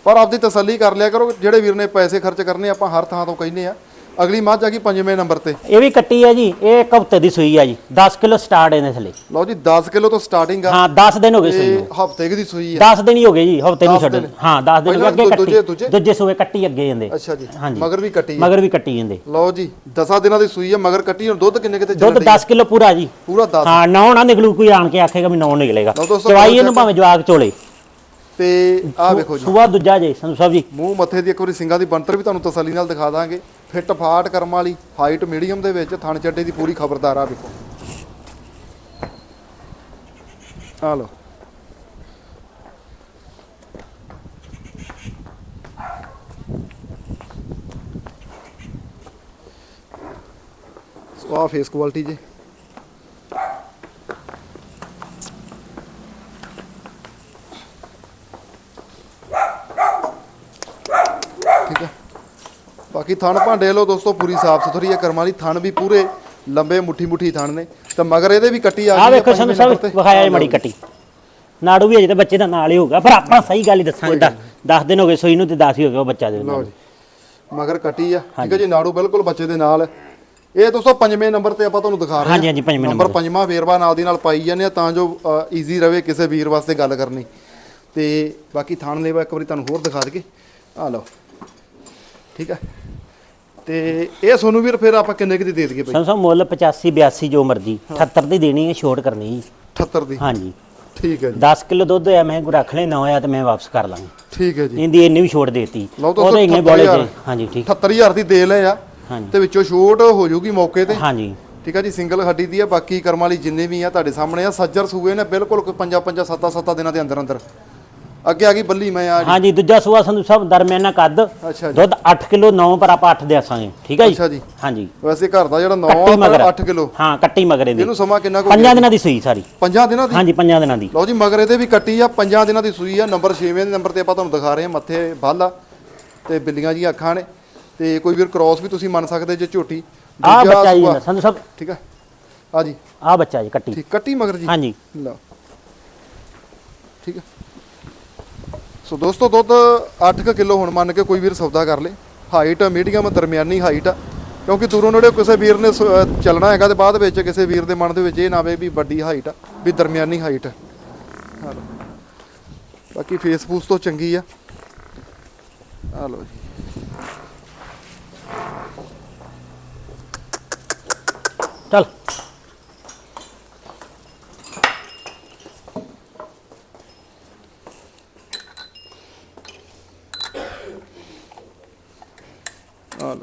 ਪਰ ਆਪਦੀ ਤਸੱਲੀ ਕਰ ਲਿਆ ਕਰੋ, ਜਿਹੜੇ ਵੀਰ ਨੇ ਪੈਸੇ ਖਰਚ ਕਰਨੇ ਆਪਾਂ ਹਰ ਥਾਂ ਤੋਂ ਕਹਿੰਦੇ ਆ। ਅਗਲੀ ਮੱਝ ਆ ਗਈ ਪੰਜਵੇਂ ਨੰਬਰ ਤੇ। ਇਹ ਵੀ ਕੱਟੀ ਹੈ ਜੀ ਇਹ ਇੱਕ ਹਫ਼ਤੇ ਦੀ ਸੂਈ ਹੈ ਜੀ 10 ਕਿਲੋ ਸਟਾਰਟ ਇਹਨੇ ਥਲੇ। ਲਓ ਜੀ 10 ਕਿਲੋ ਤੋਂ ਸਟਾਰਟਿੰਗ ਆ। ਹਾਂ 10 ਦਿਨ ਹੋ ਗਏ ਸੂਈ ਨੂੰ। ਹਫ਼ਤੇ ਦੀ ਸੂਈ ਆ। 10 ਦਿਨ ਹੀ ਹੋ ਗਏ ਜੀ ਹਫ਼ਤੇ ਨੂੰ ਦਸ ਛੱਡ। ਹਾਂ 10 ਦਿਨ ਅੱਗੇ ਕੱਟੀ। ਦੂਜੇ- ਸੂਏ ਕੱਟੀ ਅੱਗੇ ਜਾਂਦੇ। ਅੱਛਾ ਜੀ ਹਾਂਜੀ। ਮਗਰ ਵੀ ਕੱਟੀ ਮਗਰ ਵੀ ਕੱਟੀ ਜਾਂਦੇ। ਲਓ ਜੀ 10 ਦਿਨਾਂ ਦੀ ਸੂਈ ਆ ਮਗਰ ਕੱਟੀ ਹੁਣ ਦੁੱਧ ਕਿੰਨੇ ਕਿਤੇ ਦੁੱਧ 10 ਕਿਲੋ ਪੂਰਾ ਜੀ। ਪੂਰਾ 10 ਹਾਂ ਨੌ ਨਾ ਨਿਕਲੂ ਕੋਈ ਆਣ ਕੇ ਆਖੇਗਾ ਵੀ ਨੌ ਨਿਕਲੇਗਾ। ਚਵਾਈ ਇਹਨੂੰ। ਭਾਵੇਂ ਜਵਾਗ ਚੋਲੇ। ਤੇ ਆ ਵੇਖੋ ਜੀ। ਸੂਆ ਦੂਜਾ ਜੇ ਸੰਧੂ ਸਾਹਿਬ ਜੀ। ਮੂੰਹ ਮੱਥੇ ਦੀ ਇੱਕ ਵਾਰੀ ਸਿੰਗਾਂ ਦੀ ਬੰਤਰ ਵੀ ਤੁਹਾਨੂੰ ਤਸੱਲੀ ਨਾਲ ਦਿਖਾ ਦਾਂਗੇ। ਫਿੱਟ ਫਾਟ ਕਰਮ ਵਾਲੀ, ਹਾਈਟ ਮੀਡੀਅਮ ਦੇ ਵਿੱਚ, ਥਣ ਚੱਡੇ ਦੀ ਪੂਰੀ ਖਬਰਦਾਰ ਆ ਵੇਖੋ। ਆ ਲਓ। ਸੋ ਆ ਫੇਸ ਕੁਆਲਿਟੀ ਜੀ। ਠੀਕ ਹੈ ਬਾਕੀ ਥਣ ਭਾਂਡੇ ਲੋ ਦੋਸਤੋ ਪੂਰੀ ਸਾਫ਼ ਸੁਥਰੀ ਹੈ ਕਰਮ ਵਾਲੀ ਥਣ ਵੀ ਪੂਰੇ ਲੰਬੇ ਮੁੱਠੀ ਮੁੱਠੀ ਥਣ ਨੇ। ਤੇ ਮਗਰ ਇਹਦੇ ਵੀ ਕੱਟੀ ਆ ਆ ਗਈ ਵੇਖੋ ਸੰਧੂ ਸਾਹਿਬ ਵਿਖਾਇਆ ਜੀ ਮੜੀ ਕੱਟੀ। ਨਾੜੂ ਵੀ ਅਜੇ ਤਾਂ ਬੱਚੇ ਦਾ ਨਾਲ ਹੀ ਹੋਊਗਾ ਪਰ ਆਪਾਂ ਸਹੀ ਗੱਲ ਹੀ ਦੱਸਾਂਗੇ 10 ਦਿਨ ਹੋ ਗਏ ਸੋਈ ਨੂੰ ਤੇ 10 ਹੀ ਹੋ ਗਏ ਉਹ ਬੱਚਾ ਦੇ ਨਾਲ। ਮਗਰ ਕੱਟੀ ਆ। ਠੀਕ ਹੈ ਜੀ ਨਾੜੂ ਬਿਲਕੁਲ ਬੱਚੇ ਦੇ ਨਾਲ। ਇਹ ਦੋਸਤੋ ਪੰਜਵੇਂ ਨੰਬਰ ਤੇ ਆਪਾਂ ਤੁਹਾਨੂੰ ਦਿਖਾ ਰਹੇ ਹਾਂਜੀ, ਹਾਂਜੀ, ਪੰਜਵੇਂ ਨੰਬਰ ਪੰਜਵਾਂ ਵੇਰਵਾ ਨਾਲ ਦੀ ਨਾਲ ਪਾਈ ਜਾਂਦੇ ਆ ਤਾਂ ਜੋ ਈਜ਼ੀ ਰਵੇ ਕਿਸੇ ਵੀਰ ਵਾਸਤੇ ਗੱਲ ਕਰਨੀ। ਤੇ ਬਾਕੀ ਥਾਣ ਲੈਵਾ ਇੱਕ ਵਾਰੀ ਤੁਹਾਨੂੰ ਹੋਰ ਦਿਖਾ ਦਈਏ। ਆ ਲਓ। ਠੀਕ ਹੈ। ਤੇ ਇਹ ਸੋਨੂੰ ਵੀਰ ਫਿਰ ਆਪਾਂ ਕਿੰਨੇ ਕੁ ਦੀ ਦੇ ਦਈਏ ਬਈ? ਸਾਹਿਬ ਮੁੱਲ 85 82 ਜੋ ਮਰਜ਼ੀ। 78 ਦੀ ਦੇਣੀ ਹੈ ਛੋਟ ਕਰਨੀ ਜੀ। 78 ਦੀ। ਹਾਂਜੀ। ਠੀਕ ਹੈ ਜੀ। 10 ਕਿਲੋ ਦੁੱਧ ਆ ਮੈਂ ਕੋ ਰੱਖ ਲੈਣਾ ਹੋਇਆ ਤੇ ਮੈਂ ਵਾਪਸ ਕਰ ਲਾਂਗਾ। ਠੀਕ ਹੈ ਜੀ। ਇਹਦੀ ਇੰਨੀ ਵੀ ਛੋਟ ਦੇਤੀ। ਲਓ ਉਹਦੇ ਇੰਨੇ ਬੋਲੇ 78,000 ਹਾਂਜੀ ਠੀਕ। 78000 ਦੀ ਦੇ ਲਏ ਆ। ਤੇ ਵਿੱਚੋਂ ਛੋਟ ਹੋ ਜਾਊਗੀ ਮੌਕੇ ਤੇ। ਹਾਂਜੀ। ਠੀਕ ਹੈ ਜੀ ਸਿੰਗਲ ਹੱਡੀ ਦੀ ਆ ਬਾਕੀ ਕਰਮ ਵਾਲੀ ਜਿੰਨੇ ਵੀ ਆ ਤੁਹਾਡੇ ਸਾਹਮਣੇ ਆ ਸੱਜਰ ਸੂਏ ਨੇ ਬਿਲਕੁਲ ਪੰਜਾ ਪੰਜਾ ਸੱਤਾ ਸੱਤਾ ਦਿਨਾਂ ਦੇ ਅੰਦਰ ਅੰਦਰ ਅੱਗੇ ਆ ਗਈ ਬੱਲੀ ਮੈਂ ਆ ਜੀ ਹਾਂਜੀ ਦੂਜਾ ਸੂਆ ਸੰਧੂ ਸਾਹਿਬ ਦਰਮਿਆਨਾ ਕੱਦ। ਅੱਛਾ ਜੀ। ਦੁੱਧ 8 ਕਿਲੋ 9 ਪਰ ਆਪਾਂ 8 ਦੇ ਆਸਾਂਗੇ। ਠੀਕ ਹੈ ਅੱਛਾ ਜੀ। ਜੀ ਹਾਂਜੀ। ਵੈਸੇ ਘਰ ਦਾ ਜਿਹੜਾ 9 ਕੱਟੀ ਆ ਮਗਰ। 8 ਕਿਲੋ। ਹਾਂ ਕੱਟੀ ਮਗਰ ਇਹਦੀ। ਇਹਨੂੰ ਸਮਾਂ ਕਿੰਨਾ ਕੁ ਪੰਜਾਂ ਦਿਨਾਂ ਦੀ ਸੂਈ ਸਾਰੀ। ਪੰਜਾਂ ਦਿਨਾਂ ਦੀ? ਹਾਂਜੀ ਪੰਜਾਂ ਦਿਨਾਂ ਦੀ। ਲਓ ਜੀ ਮਗਰ ਇਹਦੇ ਵੀ ਕੱਟੀ ਆ ਪੰਜਾਂ ਦਿਨਾਂ ਦੀ ਸੂਈ ਆ। ਨੰਬਰ 6ਵੇਂ ਦੇ ਨੰਬਰ ਤੇ ਆਪਾਂ ਤੁਹਾਨੂੰ ਦਿਖਾ ਰਹੇ ਹਾਂ ਮੱਥੇ ਬੱਲ ਆ। ਤੇ ਬਿੱਲੀਆਂ ਜੀ ਅੱਖਾਂ ਨੇ। ਤੇ ਕੋਈ ਵੀਰ ਕ੍ਰਾਸ ਵੀ ਤੁਸੀਂ ਮੰਨ ਸਕਦੇ ਜੇ ਝੋਟੀ। ਦੂਜਾ ਬੱਚਾ ਜੀ ਸੂਆ। ਸੰਧੂ ਸਾਹਿਬ। ਠੀਕ ਹੈ ਆ ਜੀ। ਆਹ ਬੱਚਾ ਜੀ ਕੱਟੀ। ਠੀਕ ਕੱਟੀ ਮਗਰ ਜੀ। ਹਾਂਜੀ। ਲਓ। ਠੀਕ ਹੈ ਸੋ ਦੋਸਤੋ, ਦੁੱਧ 8 ਕਿਲੋ ਹੁਣ ਮੰਨ ਕੇ ਕੋਈ ਵੀਰ ਸੌਦਾ ਕਰ ਲੇ। ਹਾਈਟ ਮੀਡੀਅਮ ਦਰਮਿਆਨੀ ਹਾਈਟ ਆ। ਕਿਉਂਕਿ ਦੂਰੋਂ ਨੇੜੇ ਕਿਸੇ ਵੀਰ ਨੇ ਸ- ਚੱਲਣਾ ਹੈਗਾ ਤੇ ਬਾਅਦ ਵਿੱਚ ਕਿਸੇ ਵੀਰ ਦੇ ਮਨ ਦੇ ਵਿੱਚ ਇਹ ਨਾ ਆਵੇ ਵੀ ਵੱਡੀ ਹਾਈਟ ਆ, ਵੀ ਦਰਮਿਆਨੀ ਹਾਈਟ ਆ। ਬਾਕੀ ਫੇਸਬੁੱਕ ਤੋਂ ਚੰਗੀ ਆ। ਆ ਲਓ ਜੀ। ਚੱਲ। ਆ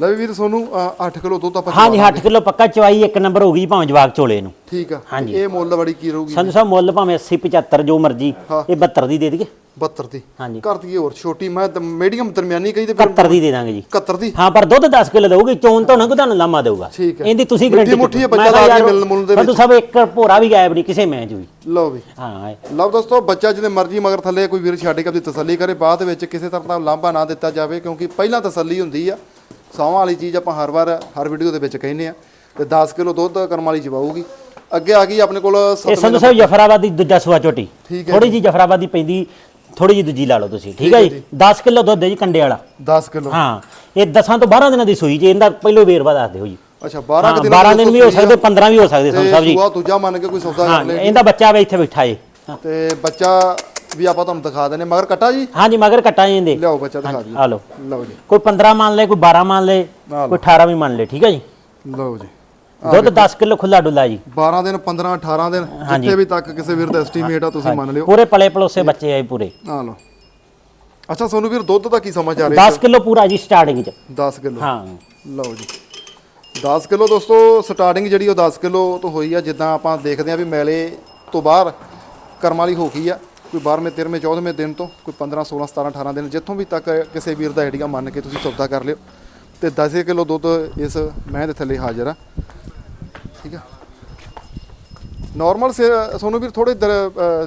ਲੈ ਵੀਰ ਤੁਹਾਨੂੰ 8 ਕਿਲੋ ਦੁੱਧ ਆਪਾਂ ਹਾਂਜੀ ਚਵਾ 8 ਕਿਲੋ ਪੱਕਾ ਚਵਾਈ ਇੱਕ ਨੰਬਰ ਹੋ ਗਈ ਭਾਵੇਂ ਜਵਾਗ ਚੋਲੇ ਨੂੰ। ਠੀਕ ਆ। ਹਾਂਜੀ। ਇਹ ਮੁੱਲ ਬੜੀ ਕੀ ਰਹੂਗੀ ਸੰਧੂ ਸਾਹਿਬ ਮੁੱਲ ਭਾਵੇਂ 80 75 ਜੋ ਮਰਜ਼ੀ। ਇਹ 72 ਦੀ ਦੇ ਦਈਏ। 72 ਦੀ। ਹਾਂਜੀ। ਕਰ ਦਈਏ ਹੋਰ ਛੋਟੀ ਮੈਂ ਮੀਡੀਅਮ ਦਰਮਿਆਨੀ ਕਹੀ ਤੇ ਫਿਰ 71 ਦੀ ਦੇ ਦਾਂਗੇ ਜੀ। 71 ਦੀ। ਹਾਂ ਪਰ ਦੁੱਧ 10 ਕਿਲੋ ਦਊਗੀ ਚੋਣ ਤੋਂ ਨਾ ਕੋ ਤੁਹਾਨੂੰ ਲਾਮਾ ਦੇਊਗਾ। ਠੀਕ ਹੈ। ਇਹਦੀ ਤੁਸੀਂ ਗਰੰਟੀ ਮੁੱਠੀ ਬੱਚਾ ਲਾ ਕੇ ਮਿਲਣ ਮੁਲਣ ਦੇ ਸੰਧੂ ਸਾਹਿਬ ਇੱਕ ਭੋਰਾ ਵੀ ਗਾਇਬ ਨਹੀਂ ਕਿਸੇ ਮੈਚ ਵੀ। ਲਓ ਵੀ। ਹਾਂ ਲਓ ਦੋਸਤੋ ਬੱਚਾ ਜਿਹਦੇ ਮਰਜ਼ੀ ਮਗਰ ਥੱਲੇ ਕੋਈ ਵੀਰ ਛੱਡ ਕੇ ਆਪਣੀ ਤਸੱਲੀ ਕਰੇ ਬਾਅਦ ਵਿੱਚ ਕਿਸੇ ਤਰ੍ਹਾਂ ਦਾ ਲਾਂਭਾ ਨਾ ਦਿੱਤਾ ਜਾਵੇ ਕਿਉਂਕਿ ਪਹਿਲਾਂ ਤਸੱਲੀ ਹੁੰਦੀ ਆ। ਸੌਵਾਂ ਵਾਲੀ ਚੀਜ਼ ਆਪਾਂ ਹਰ ਵਾਰ ਹਰ ਵੀਡੀਓ ਦੇ ਵਿੱਚ ਕਹਿੰਦੇ ਆ। ਤੇ 10 ਕਿਲੋ ਦੁੱਧ ਕਰਮ ਵਾਲੀ ਚਵਾਊਗੀ ਅੱਗੇ ਆ ਗਈ ਆਪਣੇ ਕੋਲ ਇਹ ਸੰਧੂ ਸਾਹਿਬ ਜਫਰਾਬਾਦ ਦੂਜਾ ਠੀਕ ਹੈ ਥੋੜੀ ਜੀ। ਜਫਰਾਬਾਦ ਪੈਂਦੀ ਥੋੜੀ ਜੀ ਦੂਜੀ ਲਾ ਲਓ ਤੁਸੀਂ ਠੀਕ ਹੈ ਜੀ? 10 ਕਿਲੋ ਦੁੱਧ ਹੈ ਜੀ ਕੰਡੇ ਵਾਲਾ। 10 ਕਿਲੋ। ਹਾਂ ਇਹ 10 ਤੋਂ 12 ਦਿਨਾਂ ਦੀ ਸੂਈ ਜੀ ਇਹਦਾ ਪਹਿਲੋ ਵੇਰਵਾ ਦੱਸ ਦਿਓ ਜੀ। ਅੱਛਾ 12 ਹਾਂ ਕੁ ਦਿਨ 12 ਦਿਨ ਵੀ ਹੋ ਸਕਦੇ 15 ਵੀ ਹੋ ਸਕਦੇ ਸੰਧੂ ਸਾਹਿਬ ਜੀ। ਸੂਆ ਦੂਜਾ ਮੰਨ ਕੇ ਕੋਈ ਸੌਦਾ ਹਾਂ ਕਰ ਲੇ ਇਹਦਾ ਬੱਚਾ ਵੇ ਇੱਥੇ ਬੈਠਾ ਏ। ਤੇ ਬੱਚਾ ਵੀ ਆਪਾਂ ਤੁਹਾਨੂੰ ਦਿਖਾ ਦਿੰਨੇ ਮਗਰ ਕੱਟਾ ਜੀ? ਹਾਂਜੀ ਮਗਰ ਕੱਟਾ ਜਾਂਦੇ ਲਿਆਓ ਬੱਚਾ ਦਿਖਾ ਦਿਓ। ਆ ਲਓ। ਲਓ ਜੀ। ਕੋਈ 15 ਮੰਨ ਲੈ ਕੋਈ 12 ਮੰਨ ਲੈ। ਕੋਈ 18 ਵੀ ਮੰਨ ਲੈ ਠੀਕ ਹੈ ਜੀ? ਲਓ ਜੀ। ਦੁੱਧ 10 ਕਿਲੋ ਖੁੱਲਾ ਡੁੱਲਾ ਜੀ। 12 ਦਿਨ 15 18 ਦਿਨ ਜਿੱਥੇ ਵੀ ਤੱਕ ਕਿਸੇ ਵੀਰ ਦਾ ਐਸਟੀਮੇਟ ਆ ਤੁਸੀਂ ਮੰਨ ਲਿਓ। ਪੂਰੇ ਪਲੇ ਪਲੋਸੇ ਬੱਚੇ ਆਏ ਪੂਰੇ। ਆ ਲਓ। ਅੱਛਾ ਸੋਨੂੰ ਵੀਰ ਦੁੱਧ ਦਾ ਕੀ ਸਮਝ ਆ ਰਿਹਾ 10 ਕਿਲੋ ਪੂਰਾ ਜੀ ਸਟਾਰਟਿੰਗ ਚ। 10 ਕਿਲੋ। ਹਾਂ। ਲਓ ਜੀ। 10 ਕਿਲੋ ਦੋਸਤੋ ਸਟਾਰਟਿੰਗ ਜਿਹੜੀ ਉਹ 10 ਕਿਲੋ ਤੋਂ ਹੋਈ ਆ ਜਿੱਦਾਂ ਆਪਾਂ ਦੇਖਦੇ ਆ ਵੀ ਮੈਲੇ ਤੋਂ ਬਾਹਰ ਕਰਮ ਵਾਲੀ ਹੋ ਗਈ ਆ ਕੋਈ 12ਵੇਂ 13ਵੇਂ 14ਵੇਂ ਦਿਨ ਤੋਂ ਕੋਈ 15 16 17 18 ਦਿਨ ਜਿੱਥੋਂ ਵੀ ਤੱਕ ਕਿਸੇ ਵੀਰ ਦਾ ਆਈਡੀਆ ਮੰਨ ਕੇ ਤੁਸੀਂ ਸੌਦਾ ਕਰ ਲਿਓ। ਤੇ 10 ਕਿਲੋ ਦੁੱਧ ਇਸ ਮੈਂ ਦੇ ਥੱਲੇ ਹਾਜ਼ਰ ਆ। ਠੀਕ ਆ? ਨਾਰਮਲ ਸੋਨੂੰ ਵੀਰ ਥੋੜੇ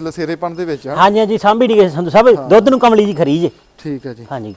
ਲਸੇਰੇਪਣ ਦੇ ਵਿੱਚ ਆ। ਹਾਂਜੀ ਹਾਂਜੀ ਸਾਂਭੀ ਨਹੀਂ ਗਏ ਸੰਧੂ ਸਾਹਿਬ। ਦੁੱਧ ਨੂੰ ਕਮਲੀ ਜੀ ਖਰੀ ਜੇ। ਠੀਕ ਹੈ ਜੀ। ਹਾਂਜੀ।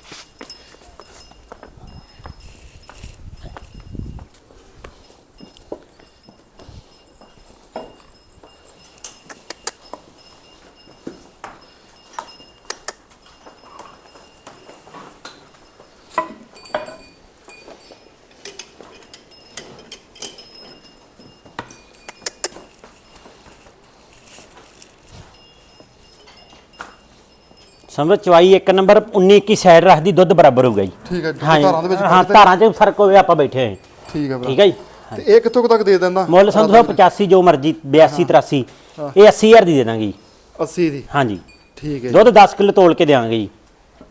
ਸਮਝ ਚਵਾਈ ਇੱਕ ਨੰਬਰ 19 ਕੀ ਸਾਈਡ ਰੱਖਦੀ ਦੁੱਧ ਬਰਾਬਰ ਹੋਊਗਾ ਜੀ। ਠੀਕ ਹੈ ਹਾਂਜੀ ਧਾਰਾਂ ਦੇ ਵਿੱਚ ਹਾਂ ਧਾਰਾਂ 'ਚ ਫ਼ਰਕ ਹੋਵੇ ਆਪਾਂ ਬੈਠੇ ਹਾਂ ਠੀਕ ਹੈ ਠੀਕ ਹੈ ਜੀ? ਤੇ ਇਹ ਕਿੱਥੋਂ ਤੱਕ ਦੇ ਦਿੰਦਾ? ਮੁੱਲ 85 ਜੋ ਮਰਜ਼ੀ 82 83 ਇਹ 80000 ਦੀ ਦੇ ਦਾਂਗੇ ਜੀ। 80 ਦੀ। ਹਾਂਜੀ ਠੀਕ ਹੈ ਦੁੱਧ 10 ਕਿਲੋ ਤੋਲ ਕੇ ਦੇਵਾਂਗੇ ਜੀ।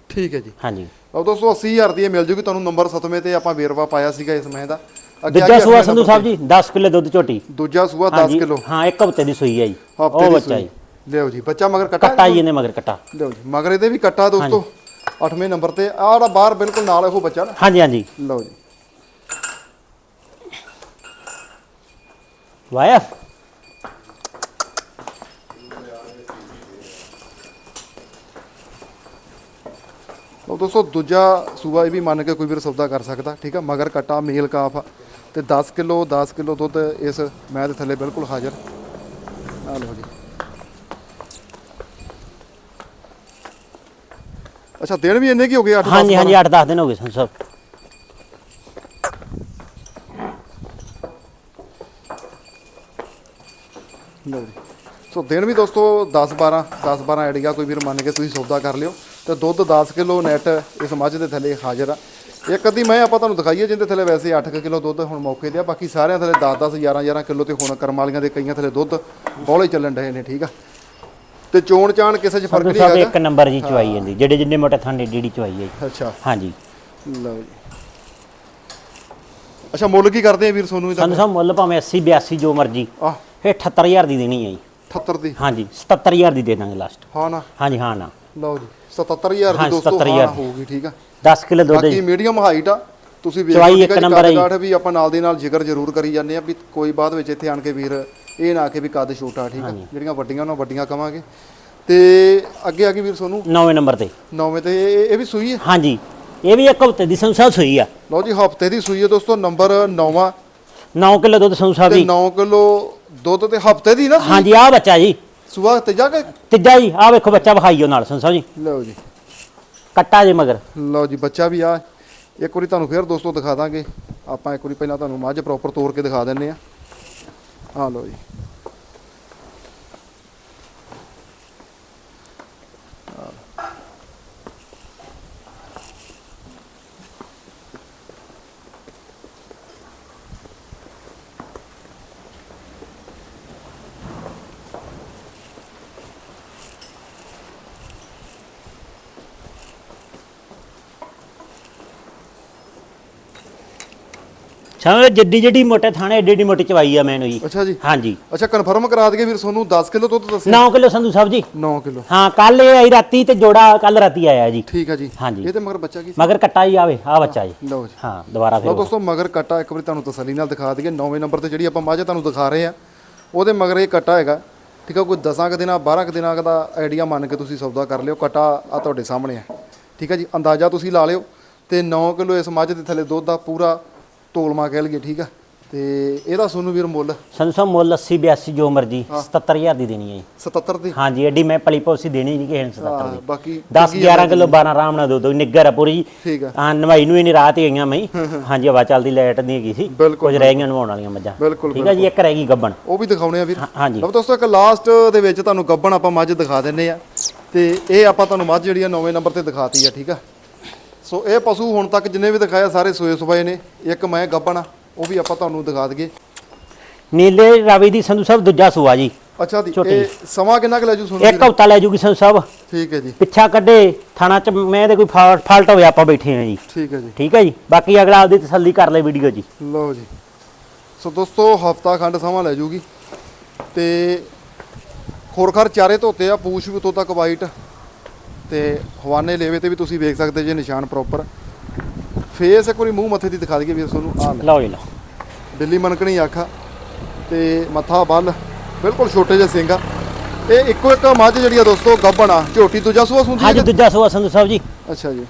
ਠੀਕ ਹੈ ਜੀ। ਹਾਂਜੀ ਉਹ ਦੋਸਤੋ 80000 ਦੀ ਇਹ ਮਿਲ ਜੂਗੀ ਤੁਹਾਨੂੰ ਨੰਬਰ 7ਵੇਂ ਤੇ ਆਪਾਂ ਵੇਰਵਾ ਪਾਇਆ ਸੀਗਾ ਇਸ ਮਹੀਨੇ ਦਾ। ਦੂਜਾ ਸੂਆ ਸੰਧੂ ਸਾਹਿਬ ਜੀ 10 ਕਿਲੋ ਦੁੱਧ ਝੋਟੀ। ਦੂਜਾ ਸੂਆ 10 ਹਾਂਜੀ ਕਿਲੋ। ਹਾਂ ਇੱਕ ਹਫ਼ਤੇ ਦੀ ਸੂਈ ਹੈ ਜੀ। ਹਫ਼ਤੇ ਉਹ ਦੀ ਬੱਚਾ ਜੀ। ਸੂਈ ਲਿਓ ਜੀ ਬੱਚਾ ਮਗਰ ਕੱਟਾ ਕੱਟਾ ਜੀ ਇਹਨੇ। ਮਗਰ ਕੱਟਾ। ਲਿਓ ਜੀ ਮਗਰ ਇਹਦੇ ਵੀ ਕੱਟਾ ਦੋਸਤੋ। 8ਵੇਂ ਨੰਬਰ ਤੇ ਆਹ ਬਾਹਰ ਬਿਲਕੁਲ ਨਾਲ ਇਹੋ ਬੱਚਾ ਨਾ। ਹਾਂਜੀ ਹਾਂਜੀ। ਲਓ ਜੀ। ਵਾਇਆ। ਲਓ ਦੋਸਤੋ ਦੂਜਾ ਸੂਆ ਇਹ ਵੀ ਮੰਨ ਕੇ ਕੋਈ ਵੀਰ ਸੌਦਾ ਕਰ ਸਕਦਾ ਠੀਕ ਆ? ਮਗਰ ਕੱਟਾ ਮੇਲ ਕਾਫ ਤੇ 10 ਕਿਲੋ 10 ਕਿਲੋ ਦੁੱਧ ਇਸ ਮੈਂ ਦੇ ਥੱਲੇ ਬਿਲਕੁਲ ਹਾਜ਼ਰ। ਆ ਲਓ ਜੀ। ਅੱਛਾ ਦਿਨ ਵੀ ਇੰਨੇ ਕੀ ਹੋ ਗਏ 8 ਹਾਂਜੀ ਹਾਂਜੀ 8-10 ਦਿਨ ਹੋ ਗਏ ਸੰਧੂ ਸਾਹਿਬ ਲਓ ਜੀ। ਸੋ ਦਿਨ ਵੀ ਦੋਸਤੋ 10 12 10 12 ਆਈਡੀਆ ਕੋਈ ਵੀਰ ਮੰਨ ਕੇ ਤੁਸੀਂ ਸੌਦਾ ਕਰ ਲਿਓ। ਤੇ ਦੁੱਧ 10 ਕਿਲੋ ਨੈਟ ਇਸ ਮੱਝ ਦੇ ਥੱਲੇ ਹਾਜ਼ਰ ਆ। ਇੱਕ ਅੱਧੀ ਮੈਂ ਆਪਾਂ ਤੁਹਾਨੂੰ ਦਿਖਾਈਏ ਜਿੰਦੇ ਥੱਲੇ ਵੈਸੇ 8 ਕਿਲੋ ਦੁੱਧ ਹੁਣ ਮੌਕੇ ਤੇ ਆ। ਬਾਕੀ ਸਾਰਿਆਂ ਥੱਲੇ 10 10 11 11 ਕਿਲੋ ਤੇ ਹੁਣ ਕਰਮ ਵਾਲੀਆਂ ਦੇ ਕਈਆਂ ਥੱਲੇ ਦੁੱਧ ਬੋਲੇ ਚੱਲਣ ਡਏ ਨੇ ਠੀਕ ਆ? ਤੇ ਚੋਣ ਚਾਣ ਕਿਸੇ 'ਚ ਫ਼ਰਕ ਨਹੀਂ ਹੈਗਾ ਇੱਕ ਨੰਬਰ ਜੀ ਚਵਾਈ ਜਾਂਦੀ ਜਿਹੜੇ ਜਿੰਨੇ ਮੋਟੇ ਥਾਂ ਏਡੀ ਚਵਾਈ ਹੈ ਜੀ। ਅੱਛਾ। ਹਾਂਜੀ। ਲਓ ਜੀ। ਅੱਛਾ ਮੁੱਲ ਕੀ ਕਰਦੇ ਆ ਵੀਰ ਸੋਨੂੰ ਇਹਦਾ ਸੰਧੂ ਸਾਹਿਬ ਮੁੱਲ ਭਾਵੇਂ 80 82 ਜੋ ਮਰਜ਼ੀ। ਆ ਇਹ 78000 ਦੀ ਦੇਣੀ ਹੈ ਜੀ। 78 ਦੀ? ਹਾਂਜੀ 77000 ਦੀ ਦੇ ਦਾਂਗੇ ਲਾਸਟ ਹਾਂ ਨਾ। ਹਾਂਜੀ ਹਾਂ ਨਾ। ਲਓ ਜੀ 77000 ਦੀ ਦੋਸਤੋ 77,000 ਹਾਂ ਹੋਊਗੀ ਠੀਕ ਆ। 10 ਕਿਲੋ ਦੁੱਧ ਬਾਕੀ ਮੀਡੀਅਮ ਹਾਈਟ ਆ। ਤੁਸੀਂ ਵੇਖੋ ਚਵਾਈ ਇੱਕ ਨੰਬਰ ਜੀ। ਕੱਦ-ਕਾਠ ਵੀ ਆਪਾਂ ਨਾਲ ਦੇ ਨਾਲ ਜ਼ਿਕਰ ਜ਼ਰੂਰ ਕਰੀ ਜਾਂਦੇ ਆ ਵੀ ਕੋਈ ਬਾਅਦ ਵਿੱਚ ਇੱਥੇ ਆਣ ਕੇ ਵੀਰ ਇਹ ਨਾ ਕਿ ਵੀ ਕੱਦ ਛੋਟਾ ਠੀਕ ਆ? ਜਿਹੜੀਆਂ ਵੱਡੀਆਂ ਉਹਨਾਂ ਵੱਡੀਆਂ ਕਵਾਂਗੇ। ਤੇ ਅੱਗੇ ਆ ਗਈ ਵੀਰ ਸੋਨੂੰ? ਨੌਵੇਂ ਨੰਬਰ ਤੇ। ਨੌਵੇਂ ਤੇ ਇਹ ਵੀ ਸੂਈ ਹੈ ਹਾਂਜੀ। ਇਹ ਵੀ ਇੱਕ ਹਫ਼ਤੇ ਦੀ ਸਾਹਿਬ ਸੂਈ ਆ। ਲਓ ਜੀ ਹਫ਼ਤੇ ਦੀ ਸੂਈ ਹੈ ਦੋਸਤੋ ਨੰਬਰ 9ਵਾਂ 9 ਕਿਲੋ ਦੁੱਧ ਤੇ ਜੀ 9 ਕਿਲੋ ਦੁੱਧ ਤੇ ਹਫ਼ਤੇ ਦੀ ਨਾ? ਹਾਂਜੀ ਆ ਬੱਚਾ ਜੀ। ਸੂਆ ਤੇ ਜਾ ਕੇ? ਤੀਜਾ ਜੀ ਆ ਵੇਖੋ ਬੱਚਾ ਵਿਖਾਈਓ ਨਾਲ ਸਾਹਿਬ ਜੀ। ਲਓ ਜੀ। ਕੱਟਾ ਜੇ ਮਗਰ। ਲਓ ਜੀ ਬੱਚਾ ਵੀ ਆ ਇੱਕ ਵਾਰੀ ਤੁਹਾਨੂੰ ਫੇਰ ਦੋਸਤੋ ਦਿਖਾ ਦਾਂਗੇ। ਆਪਾਂ ਇੱਕ ਵਾਰੀ ਪਹਿਲਾਂ ਤੁਹਾਨੂੰ ਮੱਝ ਪ੍ਰੋਪਰ ਤੋੜ ਕੇ ਦਿਖਾ ਦਿੰਨੇ ਆ। ਆ ਲਓ ਜੀ। ਸਮਝ ਜਿੱਡੀ ਜਿੱਡੀ ਮੋਟੇ ਥਾਣੇ ਏਡੀ ਏਡੀ ਮੋਟੀ ਚਵਾਈ ਆ ਮੈਨੂੰ ਜੀ। ਅੱਛਾ ਜੀ। ਹਾਂਜੀ। ਅੱਛਾ ਕਨਫਰਮ ਕਰਾ ਦਈਏ ਵੀਰ ਤੁਹਾਨੂੰ 10 ਕਿਲੋ ਦੁੱਧ ਦੱਸਿਆ 9 ਕਿਲੋ ਸੰਧੂ ਸਾਹਿਬ ਜੀ। 9 ਕਿਲੋ। ਹਾਂ ਕੱਲ ਇਹ ਆਈ ਰਾਤੀ ਤੇ ਜੋੜਾ ਕੱਲ ਰਾਤੀ ਆਇਆ ਜੀ। ਠੀਕ ਆ ਜੀ। ਹਾਂਜੀ। ਇਹ ਤੇ ਮਗਰ ਬੱਚਾ ਕੀ ਮਗਰ ਕੱਟਾ ਹੀ ਆਵੇ ਆ ਬੱਚਾ ਜੀ। ਲਓ ਜੀ। ਹਾਂ ਦੁਬਾਰਾ ਲਓ ਫਿਰ ਦੋਸਤੋ ਮਗਰ ਕਟਾ ਇੱਕ ਵਾਰੀ ਤੁਹਾਨੂੰ ਤਸੱਲੀ ਨਾਲ ਦਿਖਾ ਦਈਏ। 9ਵੇਂ ਨੰਬਰ ਤੇ ਜਿਹੜੀ ਆਪਾਂ ਮੱਝ ਤੁਹਾਨੂੰ ਦਿਖਾ ਰਹੇ ਆ ਉਹਦੇ ਮਗਰ ਇਹ ਕਟਾ ਹੈਗਾ। ਠੀਕ ਆ ਕੋਈ 10 ਕੁ ਦਿਨਾਂ 12 ਕੁ ਦਿਨਾਂ ਦਾ ਆਈਡੀਆ ਮੰਨ ਕੇ ਤੁਸੀਂ ਸੌਦਾ ਕਰ ਲਿਓ। ਕਟਾ ਆ ਤੁਹਾਡੇ ਸਾਹਮਣੇ ਆ। ਠੀਕ ਆ ਜੀ ਅੰਦਾਜ਼ਾ ਤੁਸੀਂ ਲਾ ਲਿਓ। ਤੇ 9 ਕਿਲੋ ਇਸ ਮੱਝ ਦੇ ਥੱਲੇ ਦੁੱਧ ਦਾ ਪੂਰਾ ਤੋਲਮਾ ਕਹਿ ਲਈਏ ਠੀਕ ਆ? ਤੇ ਇਹਦਾ ਸੋਨੂੰ ਵੀਰ ਮੁੱਲ? ਸਾਹਿਬ ਮੁੱਲ 80 82 ਜੋ ਮਰਜ਼ੀ 77000 ਦੀ ਦੇਣੀ ਹੈ ਜੀ। 77 ਦੀ? ਹਾਂਜੀ ਐਡੀ ਮੈਂ ਪਲੀ ਪੋਸੀ ਦੇਣੀ ਨਹੀਂ ਕਿਸੇ ਨੂੰ 77 ਹਾਂ, ਦੀ। ਬਾਕੀ 10 11 ਕਿਲੋ 12 ਆਰਾਮ ਨਾਲ ਦੋ ਦੋ ਨਿੱਗਰ ਆ ਪੂਰੀ। ਠੀਕ ਆ। ਹਾਂ ਨਵਾਈ ਨੂੰ ਹੀ ਨਹੀਂ ਰਾਤ ਹੀ ਗਈਆਂ ਮੈਂ ਹਾਂਜੀ ਹਵਾ ਚੱਲਦੀ ਲਾਈਟ ਨਹੀਂ ਹੈਗੀ ਸੀ। ਬਿਲਕੁਲ, ਕੁਝ ਰਹਿ ਗਈਆਂ ਨਵਾਉਣ ਵਾਲੀਆਂ ਮੱਝਾਂ। ਬਿਲਕੁਲ ਠੀਕ ਹੈ ਜੀ ਇੱਕ ਰਹਿ ਗਈ ਗੱਬਣ। ਉਹ ਵੀ ਦਿਖਾਉਣੇ ਆ ਵੀਰ। ਹਾਂ- ਹਾਂਜੀ। ਲਓ ਦੋਸਤੋ ਇੱਕ ਲਾਸਟ ਦੇ ਵਿੱਚ ਤੁਹਾਨੂੰ ਗੱਬਣ ਆਪਾਂ ਮੱਝ ਦਿਖਾ ਦਿੰਨੇ ਆ। ਤੇ ਇਹ ਆਪਾਂ ਤੁਹਾਨੂੰ ਮੱਝ ਜਿਹੜੀ ਆ 9ਵੇਂ ਨੰਬਰ ਤੇ ਦਿਖਾਤੀ ਆ ਠੀਕ ਆ? ਸੋ ਇਹ ਪਸ਼ੂ ਹੁਣ ਤੱਕ ਜਿੰਨੇ ਵੀ ਦਿਖਾਇਆ ਸਾਰੇ ਸੋਏ ਸੁਬਾਏ ਨੇ। ਇੱਕ ਮੈਂ ਗੱਬਣ ਆ ਉਹ ਵੀ ਆਪਾਂ ਤੁਹਾਨੂੰ ਦਿਖਾ ਦਈਏ। ਨੀਲੇ ਰਾਵੀ ਦੀ ਸੰਧੂ ਸਾਹਿਬ ਦੂਜਾ ਸੂਆ ਜੀ। ਅੱਛਾ ਦੀ। ਇਹ ਸਮਾਂ ਕਿੰਨਾ ਕੁ ਲੈ ਜੂ ਸੁਣੋ ਇੱਕ ਹਫਤਾ ਲੈ ਜੂਗੀ ਸੰਧੂ ਸਾਹਿਬ। ਠੀਕ ਹੈ ਜੀ। ਪਿੱਛਾ ਕੱਢੇ ਥਾਣਾ ਚ ਮੈਂ ਤੇ ਕੋਈ ਫਾਲਟ ਹੋਵੇ ਆਪਾਂ ਬੈਠੇ ਹਾਂ ਜੀ। ਠੀਕ ਹੈ ਜੀ। ਠੀਕ ਹੈ ਜੀ। ਬਾਕੀ ਅਗਲਾ ਆਪਦੀ ਤਸੱਲੀ ਕਰ ਲੈ ਵੀਡੀਓ ਜੀ। ਲਓ ਜੀ। ਸੋ ਦੋਸਤੋ ਹਫਤਾ ਖੰਡ ਸਮਾਂ ਲੈ ਜੂਗੀ। ਤੇ ਖੋਰਖਰ ਚਾਰੇ ਧੋਤੇ ਆ ਪੂਛ ਵੀ ਉਤੋਂ ਤੱਕ ਵਾਈਟ ਤੇ ਹਵਾਨੇ ਲੇਵੇ ਤੇ ਵੀ ਤੁਸੀਂ ਵੇਖ ਸਕਦੇ ਜੇ ਨਿਸ਼ਾਨ ਪ੍ਰੋਪਰ ਫੇਸ ਇੱਕ ਵਾਰੀ ਮੂੰਹ ਮੱਥੇ ਦੀ ਦਿਖਾ ਦਈਏ ਵੀਰ ਤੁਹਾਨੂੰ ਆ ਲਓ ਜੀ ਲਓ। ਬਿੱਲੀ ਮਨਕਣੀ ਅੱਖ ਤੇ ਮੱਥਾ ਬੱਲ ਬਿਲਕੁਲ ਛੋਟੇ ਜਿਹੇ ਸਿੰਘ ਆ ਇਹ ਇੱਕੋ ਇੱਕ ਮੱਝ ਜਿਹੜੀ ਆ ਦੋਸਤੋ ਗੱਬਣ ਆ। ਝੋਟੀ ਦੂਜਾ ਸੂਆ ਸੁੰਦੀ ਹਾਂਜੀ ਦੂਜਾ ਸੂਆ ਸੰਧੂ ਸਾਹਿਬ ਜੀ। ਅੱਛਾ ਜੀ।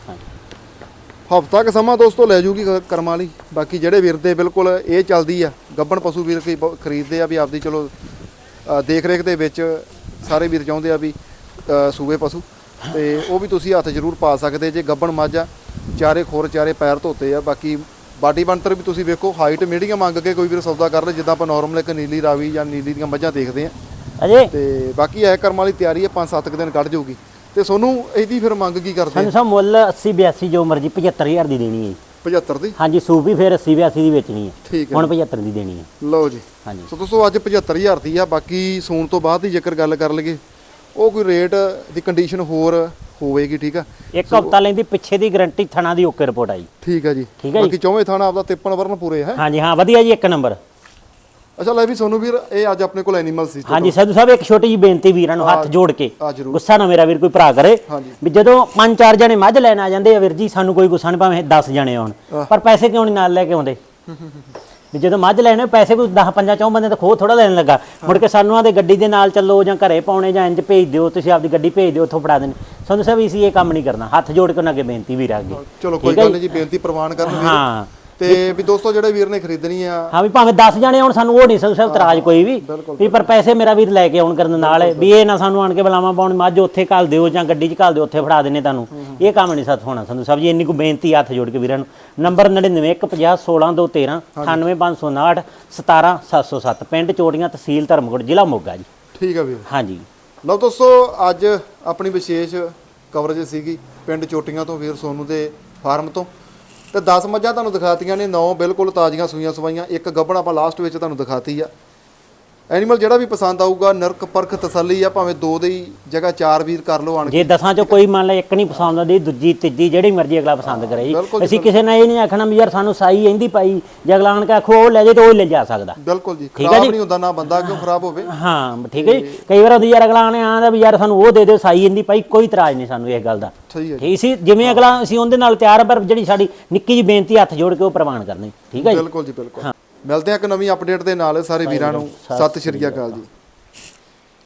ਹਫਤਾ ਕ ਸਮਾਂ ਦੋਸਤੋ ਲੈ ਜੂਗੀ ਕ- ਕਰਮਾਂ ਵਾਲੀ। ਬਾਕੀ ਜਿਹੜੇ ਵੀਰ ਦੇ ਬਿਲਕੁਲ ਇਹ ਚੱਲਦੀ ਆ। ਗੱਬਣ ਪਸ਼ੂ ਵੀਰ ਬ- ਖਰੀਦਦੇ ਆ ਵੀ ਆਪਦੀ ਚਲੋ ਦੇਖ ਰੇਖ ਦੇ ਵਿੱਚ ਸਾਰੇ ਵੀਰ ਚਾਹੁੰਦੇ ਆ ਵੀ ਸੂਏ ਪਸ਼ੂ। ਤੇ ਉਹ ਵੀ ਤੁਸੀਂ ਹੱਥ ਜ਼ਰੂਰ ਪਾ ਸਕਦੇ ਜੇ ਗੱਬਣ ਮੱਝ ਆ ਚਾਰੇ ਖੋਰ ਚਾਰੇ ਪੈਰ ਧੋਤੇ ਆ ਬਾਕੀ ਬਾਡੀ ਬਣਤਰ ਵੀ ਤੁਸੀਂ ਵੇਖੋ ਹਾਈਟ ਮੀਡੀਅਮ ਮੰਗ ਕੇ ਕੋਈ ਵੀਰ ਸੌਦਾ ਕਰ ਲੈ ਜਿੱਦਾਂ ਆਪਾਂ ਨਾਰਮਲ ਇੱਕ ਨੀਲੀ ਰਾਵੀ ਜਾਂ ਨੀਲੀ ਦੀਆਂ ਮੱਝਾਂ ਦੇਖਦੇ ਆ। ਅਜੇ? ਤੇ ਬਾਕੀ ਐ ਕਰਮ ਵਾਲੀ ਤਿਆਰੀ ਹੈ 5-7 ਦਿਨ ਕੱਢ ਜਾਊਗੀ। ਤੇ ਤੁਹਾਨੂੰ ਇਹਦੀ ਫਿਰ ਮੰਗ ਕੀ ਕਰਦੇ ਸੰਧੂ ਸਾਹਿਬ ਮੁੱਲ 80 82 ਜੋ ਮਰਜ਼ੀ 75000 ਦੀ ਦੇਣੀ ਹੈ ਜੀ। 75 ਦੀ? ਹਾਂਜੀ ਸੂਪ ਵੀ ਫਿਰ 80 82 ਦੀ ਵੇਚਣੀ ਹੈ। ਹੁਣ 75 ਦੀ ਦੇਣੀ ਹੈ। ਲਓ ਜੀ। ਹਾਂਜੀ। ਸੋ ਦੋਸਤੋ ਅੱਜ 75000 ਦੀ ਆ ਬਾਕੀ ਸੂਣ ਤੋਂ ਬਾਅਦ ਦੀ ਜੇਕਰ ਗੱਲ ਕਰ ਲਈਏ ਉਹ ਕੋਈ ਰੇਟ ਦੀ ਕੰਡੀਸ਼ਨ ਹੋਰ ਹੋਵੇਗੀ ਠੀਕ ਆ? ਇੱਕ ਹਫਤਾ ਲੈਂਦੀ ਪਿੱਛੇ ਦੀ ਗਰੰਟੀ ਥਣਾ ਦੀ ਓਕੇ ਰਿਪੋਰਟ ਆਈ। ਠੀਕ ਆ ਜੀ। ਠੀਕ ਹੈ ਜੀ। ਬਾਕੀ ਚੌਵੇਂ ਥਾਣਾ ਆਪਦਾ ਤਿੱਪਣ ਵਰਨ ਪੂਰੇ ਹੈ? ਹਾਂਜੀ ਹਾਂ ਵਧੀਆ ਜੀ ਇੱਕ ਨੰਬਰ। ਅੱਛਾ ਲੈ ਵੀ ਸੋਨੂੰ ਵੀਰ ਇਹ ਅੱਜ ਆਪਣੇ ਕੋਲ ਐਨੀਮਲ ਸੀ ਹਾਂਜੀ ਸੰਧੂ ਸਾਹਿਬ ਇੱਕ ਛੋਟੀ ਜੀ ਬੇਨਤੀ ਵੀਰਾਂ ਨੂੰ ਹੱਥ ਜੋੜ ਕੇ। ਗੁੱਸਾ ਨਾ ਮੇਰਾ ਵੀਰ ਕੋਈ ਭਰਾ ਕਰੇ। ਵੀ ਜਦੋਂ ਪੰਜ ਚਾਰ ਜਣੇ ਮੱਝ ਲੈਣ ਆ ਜਾਂਦੇ ਆ ਵੀਰ ਜੀ ਸਾਨੂੰ ਕੋਈ ਗੁੱਸਾ ਨਹੀਂ ਭਾਵੇਂ 10 ਜਣੇ ਆਉਣ। ਪਰ ਪੈਸੇ ਕਿਉਂ ਨਹੀਂ ਨਾਲ ਲੈ ਕੇ ਆਉਂਦੇ? ਵੀ ਜਦੋਂ ਮੱਝ ਲੈਣੇ ਪੈਸੇ ਕੋਈ 10 ਪੰਜਾਂ ਚੌਂ ਬੰਦੇ ਤਾਂ ਖੋ ਥੋੜਾ ਲੈਣ ਲੱਗਾ। ਮੁੜ ਕੇ ਸਾਨੂੰ ਆਦੇ ਗੱਡੀ ਦੇ ਨਾਲ ਚੱਲੋ ਜਾਂ ਘਰੇ ਪਾਉਣੇ ਜਾਂ ਇੰਜ ਭੇਜ ਦਿਓ ਤੁਸੀਂ ਆਪਦੀ ਗੱਡੀ ਭੇਜ ਦਿਓ ਉੱਥੋਂ ਫੜਾ ਦੇਣੇ। ਸੰਧੂ ਸਾਹਿਬ ਇਸੀ ਇਹ ਕੰਮ ਨਹੀਂ ਕਰਨਾ। ਹੱਥ ਜੋੜ ਕੇ ਉਹਨਾਂ ਅੱਗੇ ਬੇਨਤੀ ਵੀਰ ਅੱਗੇ ਚਲੋ ਕੋਈ ਗੱਲ ਨਹੀਂ ਜੀ ਬੇਨਤੀ ਪ੍ਰਵਾਨ ਕਰਨ ਹਾਂ। ਤੇ ਵੀ ਦੋਸਤੋ ਜਿਹੜੇ ਵੀਰ ਨੇ ਖਰੀਦਣੀ ਆ। ਹਾਂ ਵੀ ਭਾਵੇਂ 10 ਜਾਣੇ ਆਉਣ ਸਾਨੂੰ ਉਹ ਨਹੀਂ ਸਾਹਿਬ ਤਰਾਜ ਕੋਈ ਵੀ। ਵੀ ਪਰ ਪੈਸੇ ਮੇਰਾ ਵੀਰ ਲੈ ਕੇ ਆਉਣ ਕਰਨ ਨਾਲ ਵੀ ਇਹ ਨਾ ਸਾਨੂੰ ਆਣ ਕੇ ਬੁਲਾਵਾ ਪਾਉਣ ਮੱਝ ਉੱਥੇ ਘੱਲ ਦਿਓ ਜਾਂ ਗੱਡੀ 'ਚ ਘੱਲ ਦਿਓ ਉੱਥੇ ਫੜਾ ਦਿੰਨੇ ਤੁਹਾਨੂੰ। ਇਹ ਕੰਮ ਨਹੀਂ ਸੱਤ ਹੋਣਾ ਸੰਧੂ ਸਾਹਿਬ ਜੀ ਇੰਨੀ ਕੋ ਬੇਨਤੀ ਹੱਥ ਜੋੜ ਕੇ ਵੀਰਾਂ ਨੂੰ। ਨੰਬਰ 9915016213 98559 17707 ਪਿੰਡ ਚੋਟੀਆਂ ਤਹਿਸੀਲ ਧਰਮਕੋਟ ਜ਼ਿਲ੍ਹਾ ਮੋਗਾ ਜੀ। ਠੀਕ ਆ ਵੀਰ। ਹਾਂਜੀ। ਲਓ ਦੋਸਤੋ ਅੱਜ ਆਪਣੀ ਵਿਸ਼ੇਸ਼ ਕਵਰੇਜ ਸੀਗੀ ਪਿੰਡ ਚੋਟੀਆਂ ਤੋਂ ਵੀਰ ਸੋਨੂ ਦੇ ਫਾਰਮ ਤੋਂ। ਤੇ 10 ਮੱਝਾਂ ਤੁਹਾਨੂੰ ਦਿਖਾਤੀਆਂ ਨੇ 9 ਬਿਲਕੁਲ ਤਾਜ਼ੀਆਂ ਸੂਈਆਂ ਸਵਾਈਆਂ, ਇੱਕ ਗੱਬਣ ਆਪਾਂ ਲਾਸਟ ਵਿੱਚ ਤੁਹਾਨੂੰ ਦਿਖਾਤੀ ਆ। ਐਨੀਮਲ ਜਿਹੜਾ ਵੀ ਪਸੰਦ ਆਊਗਾ ਨਰਕ ਪਰਖ ਤਸੱਲੀ ਆ ਭਾਵੇਂ ਦੋ ਦੇ ਹੀ ਜਗ੍ਹਾ ਚਾਰ ਵੀਰ ਕਰ ਲਓ ਆਣ ਕੇ। ਜੇ ਦਸਾਂ ਚੋਂ ਕੋਈ ਮੰਨ ਲਾ ਇੱਕ ਨਹੀਂ ਪਸੰਦ ਆਉਂਦੀ ਦੂਜੀ ਤੀਜੀ ਜਿਹੜੀ ਮਰਜ਼ੀ ਅਗਲਾ ਪਸੰਦ ਕਰੇ ਜੀ। ਬਿਲਕੁਲ ਜੀ, ਅਸੀਂ ਕਿਸੇ ਨੇ ਇਹ ਨਹੀਂ ਆਖਣਾ ਵੀ ਯਾਰ ਸਾਨੂੰ ਸਾਈ ਇੰਦੀ ਪਾਈ ਜੇ ਅਗਲਾ ਆਣ ਕੇ ਆਖੋ ਉਹ ਲੈ ਜੇ ਤੇ ਉਹ ਹੀ ਲੈ ਜਾ ਸਕਦਾ। ਬਿਲਕੁਲ ਜੀ ਠੀਕ ਆ ਖਰਾਬ ਜੀ। ਨਹੀਂ ਹੁੰਦਾ ਨਾ ਬੰਦਾ ਕਿਉਂ ਖਰਾਬ ਹੋਵੇ। ਹਾਂ ਠੀਕ ਹੈ ਜੀ। ਕਈ ਵਾਰ ਹੁੰਦੀ ਯਾਰ ਅਗਲਾ ਆਣੇ ਆਂਦਾ ਵੀ ਯਾਰ ਸਾਨੂੰ ਉਹ ਦੇ ਦਿਓ ਸਾਈ ਇੰਦੀ ਪਾਈ ਕੋਈ ਇਤਰਾਜ਼ ਨਹੀਂ ਸਾਨੂੰ ਇਸ ਗੱਲ ਦਾ। ਸਹੀ ਹੈ ਜੀ, ਠੀਕ ਸੀ ਜਿਵੇਂ ਅਗਲਾ ਅਸੀਂ ਉਹਦੇ ਨਾਲ ਤਿਆਰ ਆ, ਪਰ ਜਿਹੜੀ ਸਾਡੀ ਨਿੱਕੀ ਜੀ ਬੇਨਤੀ ਹੱਥ ਜੋੜ ਕੇ ਉਹ ਪ੍ਰਵਾਨ ਕਰਨੀ। ਠੀਕ ਹੈ ਜੀ? ਬਿਲਕੁਲ ਜੀ ਬਿਲਕੁਲ। ਮਿਲਦੇ ਆ ਇੱਕ ਨਵੀਂ ਅਪਡੇਟ ਦੇ ਨਾਲ ਸਾਰੇ ਵੀਰਾਂ ਨੂੰ। ਸਤਿ ਸ਼੍ਰੀ ਅਕਾਲ ਜੀ।